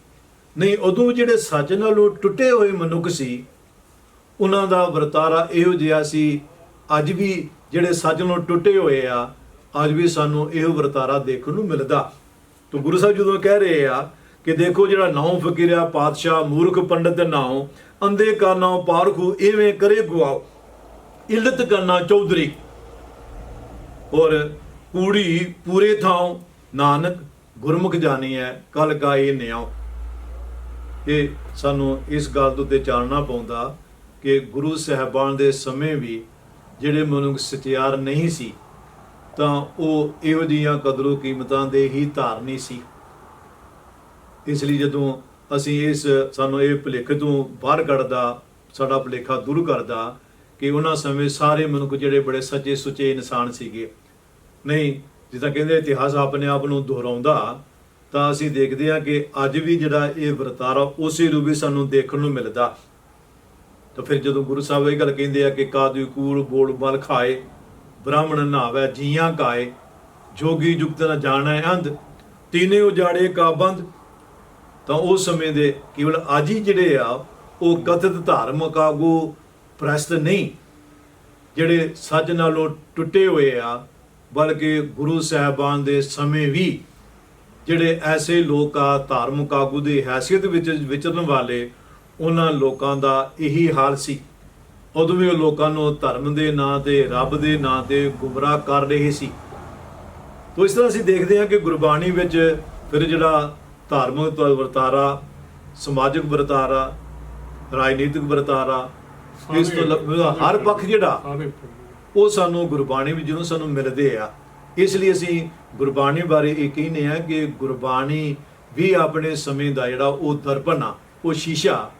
ਨਹੀਂ ਉਦੋਂ ਜਿਹੜੇ ਸੱਚ ਨਾਲੋਂ ਟੁੱਟੇ ਹੋਏ ਮਨੁੱਖ ਸੀ ਉਹਨਾਂ ਦਾ ਵਰਤਾਰਾ ਇਹੋ ਜਿਹਾ ਸੀ ਅੱਜ ਵੀ ਜਿਹੜੇ ਸੱਚ ਨੂੰ ਟੁੱਟੇ ਹੋਏ ਆ, ਅੱਜ ਵੀ ਸਾਨੂੰ ਇਹੋ ਵਰਤਾਰਾ ਦੇਖਣ ਨੂੰ ਮਿਲਦਾ। ਤਾਂ ਗੁਰੂ ਸਾਹਿਬ ਜਦੋਂ ਕਹਿ ਰਹੇ ਆ ਕਿ ਦੇਖੋ ਜਿਹੜਾ ਨੌ ਫਕੀਰਿਆ ਪਾਤਸ਼ਾਹ, ਮੂਰਖ, ਪੰਡਤ ਨਾਉ ਅੰਧੇ ਕਾ ਨਾਉ ਪਾਰਖੂ ਐਵੇਂ ਕਰੇ ਗੁਆਓ। ਇਲਤ ਕਰਨਾ ਚੌਧਰੀ। ਔਰ ਕੂੜੀ ਪੂਰੇ ਥਾਉ, ਨਾਨਕ ਗੁਰਮੁਖ ਜਾਣੀ ਹੈ ਕਲ ਗਾਏ ਨਿਆਉ। ਇਹ ਸਾਨੂੰ ਇਸ ਗੱਲ ਤੋਂ ਤੇ ਚਾਨਣਾ ਪਾਉਂਦਾ ਕਿ ਗੁਰੂ ਸਾਹਿਬਾਨ ਦੇ ਸਮੇਂ ਵੀ ਜਿਹੜੇ ਮਨੁੱਖ ਸਚਿਆਰ ਨਹੀਂ ਸੀ, ਤਾਂ ਉਹ ਇਹੋ ਜਿਹੀਆਂ ਕਦਰੋ ਕੀਮਤਾਂ ਦੇ ਹੀ ਧਾਰਨੀ ਸੀ। ਇਸ ਲਈ ਜਦੋਂ ਅਸੀਂ ਇਸ ਸਾਨੂੰ ਇਹ ਭੁਲੇਖੇ ਤੋਂ ਬਾਹਰ ਕੱਢਦਾ, ਸਾਡਾ ਭੁਲੇਖਾ ਦੂਰ ਕਰਦਾ ਕਿ ਉਹਨਾਂ ਸਮੇਂ ਸਾਰੇ ਮਨੁੱਖ ਜਿਹੜੇ ਬੜੇ ਸੱਚੇ ਸੁੱਚੇ ਇਨਸਾਨ ਸੀਗੇ। ਨਹੀਂ, ਜਿੱਦਾਂ ਕਹਿੰਦੇ ਇਤਿਹਾਸ ਆਪਣੇ ਆਪ ਨੂੰ ਦੁਹਰਾਉਂਦਾ, ਤਾਂ ਅਸੀਂ ਦੇਖਦੇ ਹਾਂ ਕਿ ਅੱਜ ਵੀ ਜਿਹੜਾ ਇਹ ਵਰਤਾਰਾ ਉਸੇ ਰੂਪ ਵਿੱਚ ਸਾਨੂੰ ਦੇਖਣ ਨੂੰ ਮਿਲਦਾ। ਤਾਂ ਫਿਰ ਜਦੋਂ ਗੁਰੂ ਸਾਹਿਬ ਇਹ ਗੱਲ ਕਹਿੰਦੇ ਆ ਕਿ ਕਾਦੂ ਕੂੜ ਬੋਲ ਮਲ ਖਾਏ, ਬ੍ਰਾਹਮਣ ਨਾਵੇ ਜੀਆਂ ਕਾਏ, ਜੋਗੀ ਜੁਗਤ ਨ ਜਾਣੈ ਅੰਧ, ਤੀਨੇ ਉਜਾੜੇ ਕਾਬੰਦ ਤਾਂ ਉਸ ਸਮੇਂ ਦੇ ਕੇਵਲ ਅੱਜ ਹੀ ਜਿਹੜੇ ਆ, ਉਹ ਕਥਿਤ ਧਾਰਮਿਕ ਆਗੂ ਪ੍ਰਸਤ ਨਹੀਂ, ਜਿਹੜੇ ਸੱਜ ਨਾਲੋਂ ਟੁੱਟੇ ਹੋਏ ਆ, ਬਲਕਿ ਗੁਰੂ ਸਾਹਿਬਾਨ ਦੇ ਸਮੇਂ ਵੀ ਜਿਹੜੇ ਐਸੇ ਲੋਕ ਆ ਧਾਰਮਿਕ ਆਗੂ ਦੀ ਹੈਸੀਅਤ ਵਿੱਚ ਵਿਚਰਨ ਵਾਲੇ ਉਹਨਾਂ ਲੋਕਾਂ ਦਾ ਇਹੀ ਹਾਲ ਸੀ। ਉਦੋਂ ਵੀ ਉਹ ਲੋਕਾਂ ਨੂੰ ਧਰਮ ਦੇ ਨਾਂ ਤੇ ਰੱਬ ਦੇ ਨਾਂ ਤੇ ਗੁੰਮਰਾਹ ਕਰ ਰਹੇ ਸੀ। ਤੋ ਇਸ ਤਰ੍ਹਾਂ ਅਸੀਂ ਦੇਖਦੇ ਹਾਂ ਕਿ ਗੁਰਬਾਣੀ ਵਿੱਚ ਫਿਰ ਜਿਹੜਾ ਧਾਰਮਿਕ ਤੌਰ ਵਰਤਾਰਾ ਸਮਾਜਿਕ ਵਰਤਾਰਾ ਰਾਜਨੀਤਿਕ ਵਰਤਾਰਾ ਇਸ ਤੋਂ ਹਰ ਪੱਖ ਜਿਹੜਾ ਉਹ ਸਾਨੂੰ ਗੁਰਬਾਣੀ ਵਿੱਚ ਜਿਹਨੂੰ ਸਾਨੂੰ ਮਿਲਦੇ ਆ। ਇਸ ਲਈ ਅਸੀਂ ਗੁਰਬਾਣੀ ਬਾਰੇ ਇਹ ਕਹਿੰਦੇ ਆ ਕਿ ਗੁਰਬਾਣੀ ਵੀ ਆਪਣੇ ਸਮੇਂ ਦਾ ਜਿਹੜਾ ਉਹ ਦਰਪਣ ਆ ਉਹ ਸ਼ੀਸ਼ਾ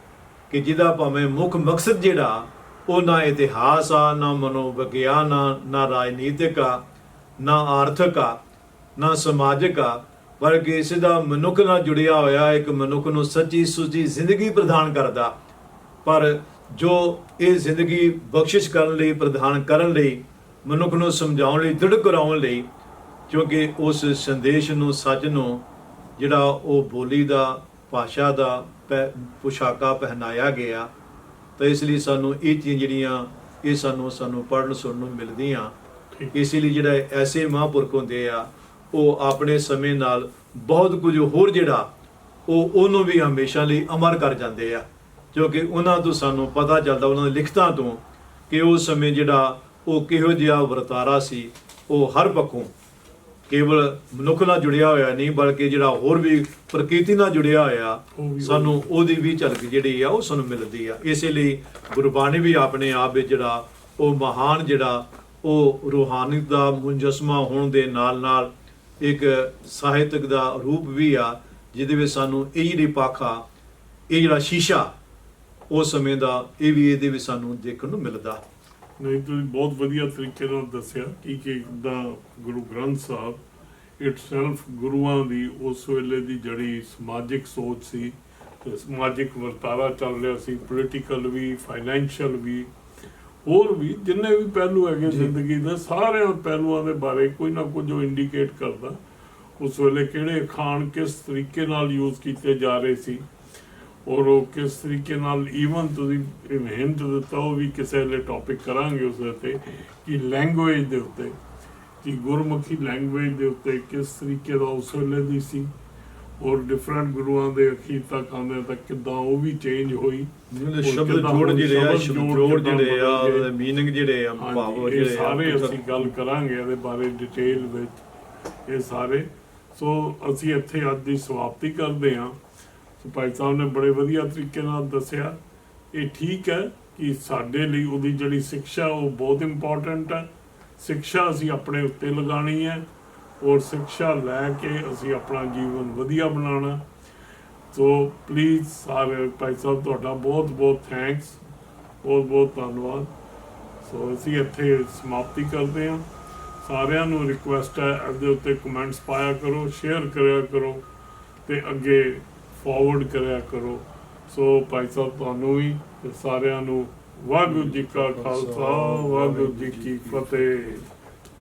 ਕਿ ਜਿਹਦਾ ਭਾਵੇਂ ਮੁੱਖ ਮਕਸਦ ਜਿਹੜਾ, ਉਹ ਨਾ ਇਤਿਹਾਸ ਆ, ਨਾ ਮਨੋਵਿਗਿਆਨ ਆ, ਨਾ ਰਾਜਨੀਤਿਕ ਆ, ਨਾ ਆਰਥਿਕ ਆ, ਨਾ ਸਮਾਜਿਕ ਆ, ਬਲਕਿ ਇਸ ਦਾ ਮਨੁੱਖ ਨਾਲ ਜੁੜਿਆ ਹੋਇਆ ਇੱਕ ਮਨੁੱਖ ਨੂੰ ਸੱਚੀ ਸੁੱਚੀ ਜ਼ਿੰਦਗੀ ਪ੍ਰਦਾਨ ਕਰਦਾ। ਪਰ ਜੋ ਇਹ ਜ਼ਿੰਦਗੀ ਬਖਸ਼ਿਸ਼ ਕਰਨ ਲਈ, ਪ੍ਰਦਾਨ ਕਰਨ ਲਈ, ਮਨੁੱਖ ਨੂੰ ਸਮਝਾਉਣ ਲਈ, ਦ੍ਰਿੜ ਕਰਾਉਣ ਲਈ, ਕਿਉਂਕਿ ਉਸ ਸੰਦੇਸ਼ ਨੂੰ, ਸੱਚ ਨੂੰ, ਜਿਹੜਾ ਉਹ ਬੋਲੀ ਦਾ, ਭਾਸ਼ਾ ਦਾ ਪੁਸ਼ਾਕਾ ਪਹਿਨਾਇਆ ਗਿਆ। ਤਾਂ ਇਸ ਲਈ ਸਾਨੂੰ ਇਹ ਚੀਜ਼ਾਂ ਜਿਹੜੀਆਂ ਇਹ ਸਾਨੂੰ ਸਾਨੂੰ ਪੜਨ ਸੁਣਨ ਨੂੰ ਮਿਲਦੀਆਂ। ਇਸ ਲਈ ਜਿਹੜਾ ਐਸੇ ਮਹਾਂਪੁਰਖ ਹੁੰਦੇ ਆ ਉਹ ਆਪਣੇ ਸਮੇਂ ਨਾਲ ਬਹੁਤ ਕੁਝ ਹੋਰ ਜਿਹੜਾ ਉਹ ਉਹਨੂੰ ਵੀ ਹਮੇਸ਼ਾ ਲਈ ਅਮਰ ਕਰ ਜਾਂਦੇ ਆ। ਕਿਉਂਕਿ ਉਹਨਾਂ ਤੋਂ ਸਾਨੂੰ ਪਤਾ ਚੱਲਦਾ ਉਹਨਾਂ ਦੀ ਲਿਖਤਾਂ ਤੋਂ ਕਿ ਉਸ ਸਮੇਂ ਜਿਹੜਾ ਉਹ ਕਿਹੋ ਜਿਹਾ ਵਰਤਾਰਾ ਸੀ ਉਹ ਹਰ ਪੱਖੋਂ ਕੇਵਲ ਮਨੁੱਖ ਨਾਲ ਜੁੜਿਆ ਹੋਇਆ ਨਹੀਂ ਬਲਕਿ ਜਿਹੜਾ ਹੋਰ ਵੀ ਪ੍ਰਕਿਰਤੀ ਨਾਲ ਜੁੜਿਆ ਹੋਇਆ ਸਾਨੂੰ ਉਹਦੀ ਵੀ ਝਲਕ ਜਿਹੜੀ ਆ ਉਹ ਸਾਨੂੰ ਮਿਲਦੀ ਆ। ਇਸੇ ਲਈ ਗੁਰਬਾਣੀ ਵੀ ਆਪਣੇ ਆਪ ਵਿੱਚ ਜਿਹੜਾ ਉਹ ਮਹਾਨ ਜਿਹੜਾ ਉਹ ਰੂਹਾਨੀਤ ਦਾ ਮੁੰਜਸਮਾ ਹੋਣ ਦੇ ਨਾਲ ਨਾਲ ਇੱਕ ਸਾਹਿਤਕ ਦਾ ਰੂਪ ਵੀ ਆ ਜਿਹਦੇ ਵਿੱਚ ਸਾਨੂੰ ਇਹ ਜਿਹੜੀ ਪਾਖਾ ਇਹ ਜਿਹੜਾ ਸ਼ੀਸ਼ਾ ਉਸ ਸਮੇਂ ਦਾ ਇਹ ਵੀ ਇਹਦੇ ਵਿੱਚ ਸਾਨੂੰ ਦੇਖਣ ਨੂੰ ਮਿਲਦਾ। ਨਹੀਂ ਤੁਸੀਂ ਬਹੁਤ ਵਧੀਆ ਤਰੀਕੇ ਨਾਲ ਦੱਸਿਆ ਕਿ ਕਿਦਾਂ ਗੁਰੂ ਗ੍ਰੰਥ ਸਾਹਿਬ ਇਟਸੈਲਫ ਗੁਰੂਆਂ ਦੀ ਉਸ ਵੇਲੇ ਦੀ ਜਿਹੜੀ ਸਮਾਜਿਕ ਸੋਚ ਸੀ ਤੇ ਸਮਾਜਿਕ ਵਰਤਾਰਾ ਚੱਲ ਰਿਹਾ ਸੀ ਪੋਲੀਟੀਕਲ ਵੀ ਫਾਈਨੈਂਸ਼ੀਅਲ ਵੀ ਹੋਰ ਵੀ ਜਿੰਨੇ ਵੀ ਪਹਿਲੂ ਹੈਗੇ। ਜ਼ਿੰਦਗੀ ਦੇ ਸਾਰਿਆਂ ਪਹਿਲੂਆਂ ਦੇ ਬਾਰੇ ਕੋਈ ਨਾ ਕੁਝ ਉਹ ਇੰਡੀਕੇਟ ਕਰਦਾ ਉਸ ਵੇਲੇ ਕਿਹੜੇ ਖਾਨ ਕਿਸ ਤਰੀਕੇ ਨਾਲ ਯੂਜ਼ ਕੀਤੇ ਜਾ ਰਹੇ ਸੀ ਔਰ ਉਹ ਕਿਸ ਤਰੀਕੇ ਨਾਲ ਈਵਨ ਤੁਸੀਂ ਇਹ ਹਿੰਟ ਦਿੱਤਾ ਉਹ ਵੀ ਕਿਸੇ ਵੇਲੇ ਟੌਪਿਕ ਕਰਾਂਗੇ ਉਸ ਉੱਤੇ ਕਿ ਲੈਂਗੁਏਜ ਦੇ ਉੱਤੇ ਕਿ ਗੁਰਮੁਖੀ ਲੈਂਗੁਏਜ ਦੇ ਉੱਤੇ ਕਿਸ ਤਰੀਕੇ ਦਾ ਉਸ ਵੇਲੇ ਦੀ ਸੀ ਔਰ ਡਿਫਰੈਂਟ ਗੁਰੂਆਂ ਦੇ ਅਖੀਰ ਤੱਕ ਆਉਂਦੇ ਤੱਕ ਕਿਦਾਂ ਉਹ ਵੀ ਚੇਂਜ ਹੋਈ ਜਿਹੜੇ ਸ਼ਬਦ ਜੋੜ ਜਿਹੜੇ ਆ ਜੋੜ ਜਿਹੜੇ ਆ ਮੀਨਿੰਗ ਜਿਹੜੇ ਆ ਭਾਵ ਜਿਹੜੇ ਆ ਸਾਰੇ ਅਸੀਂ ਗੱਲ ਕਰਾਂਗੇ ਇਹਦੇ ਬਾਰੇ ਡਿਟੇਲ ਵਿੱਚ ਇਹ ਸਾਰੇ। ਸੋ ਅਸੀਂ ਇੱਥੇ ਅੱਜ ਦੀ ਸਮਾਪਤੀ ਕਰਦੇ ਹਾਂ। ਸੋ ਭਾਈ ਸਾਹਿਬ ਨੇ ਬੜੇ ਵਧੀਆ ਤਰੀਕੇ ਨਾਲ ਦੱਸਿਆ। ਇਹ ਠੀਕ ਹੈ ਕਿ ਸਾਡੇ ਲਈ ਉਹਦੀ ਜਿਹੜੀ ਸਿੱਖਿਆ, ਉਹ ਬਹੁਤ ਇੰਪੋਰਟੈਂਟ ਹੈ। ਸਿੱਖਿਆ ਅਸੀਂ ਆਪਣੇ ਉੱਤੇ ਲਗਾਣੀ ਹੈ ਔਰ ਸਿੱਖਿਆ ਲੈ ਕੇ ਅਸੀਂ ਆਪਣਾ ਜੀਵਨ ਵਧੀਆ ਬਣਾਉਣਾ। ਸੋ ਪਲੀਜ਼ ਸਾਰੇ ਭਾਈ ਸਾਹਿਬ, ਤੁਹਾਡਾ ਬਹੁਤ ਬਹੁਤ ਥੈਂਕਸ ਬਹੁਤ ਬਹੁਤ ਧੰਨਵਾਦ। ਸੋ ਅਸੀਂ ਇੱਥੇ ਸਮਾਪਤੀ ਕਰਦੇ ਹਾਂ। ਸਾਰਿਆਂ ਨੂੰ ਰਿਕੁਐਸਟ ਹੈ, ਇਹਦੇ ਉੱਤੇ ਕਮੈਂਟਸ ਪਾਇਆ ਕਰੋ ਸ਼ੇਅਰ ਕਰਿਆ ਕਰੋ ਤੇ ਅੱਗੇ ਫਾਰਵਰਡ ਕਰਿਆ ਕਰੋ। ਸੋ ਭਾਈ ਸਾਹਿਬ, ਤੁਹਾਨੂੰ ਵੀ ਤੇ ਸਾਰਿਆਂ ਨੂੰ ਵਾਹਿਗੁਰੂ ਜੀ ਕਾ ਖਾਲਸਾ, ਵਾਹਿਗੁਰੂ ਜੀ ਕੀ ਫਤਿਹ।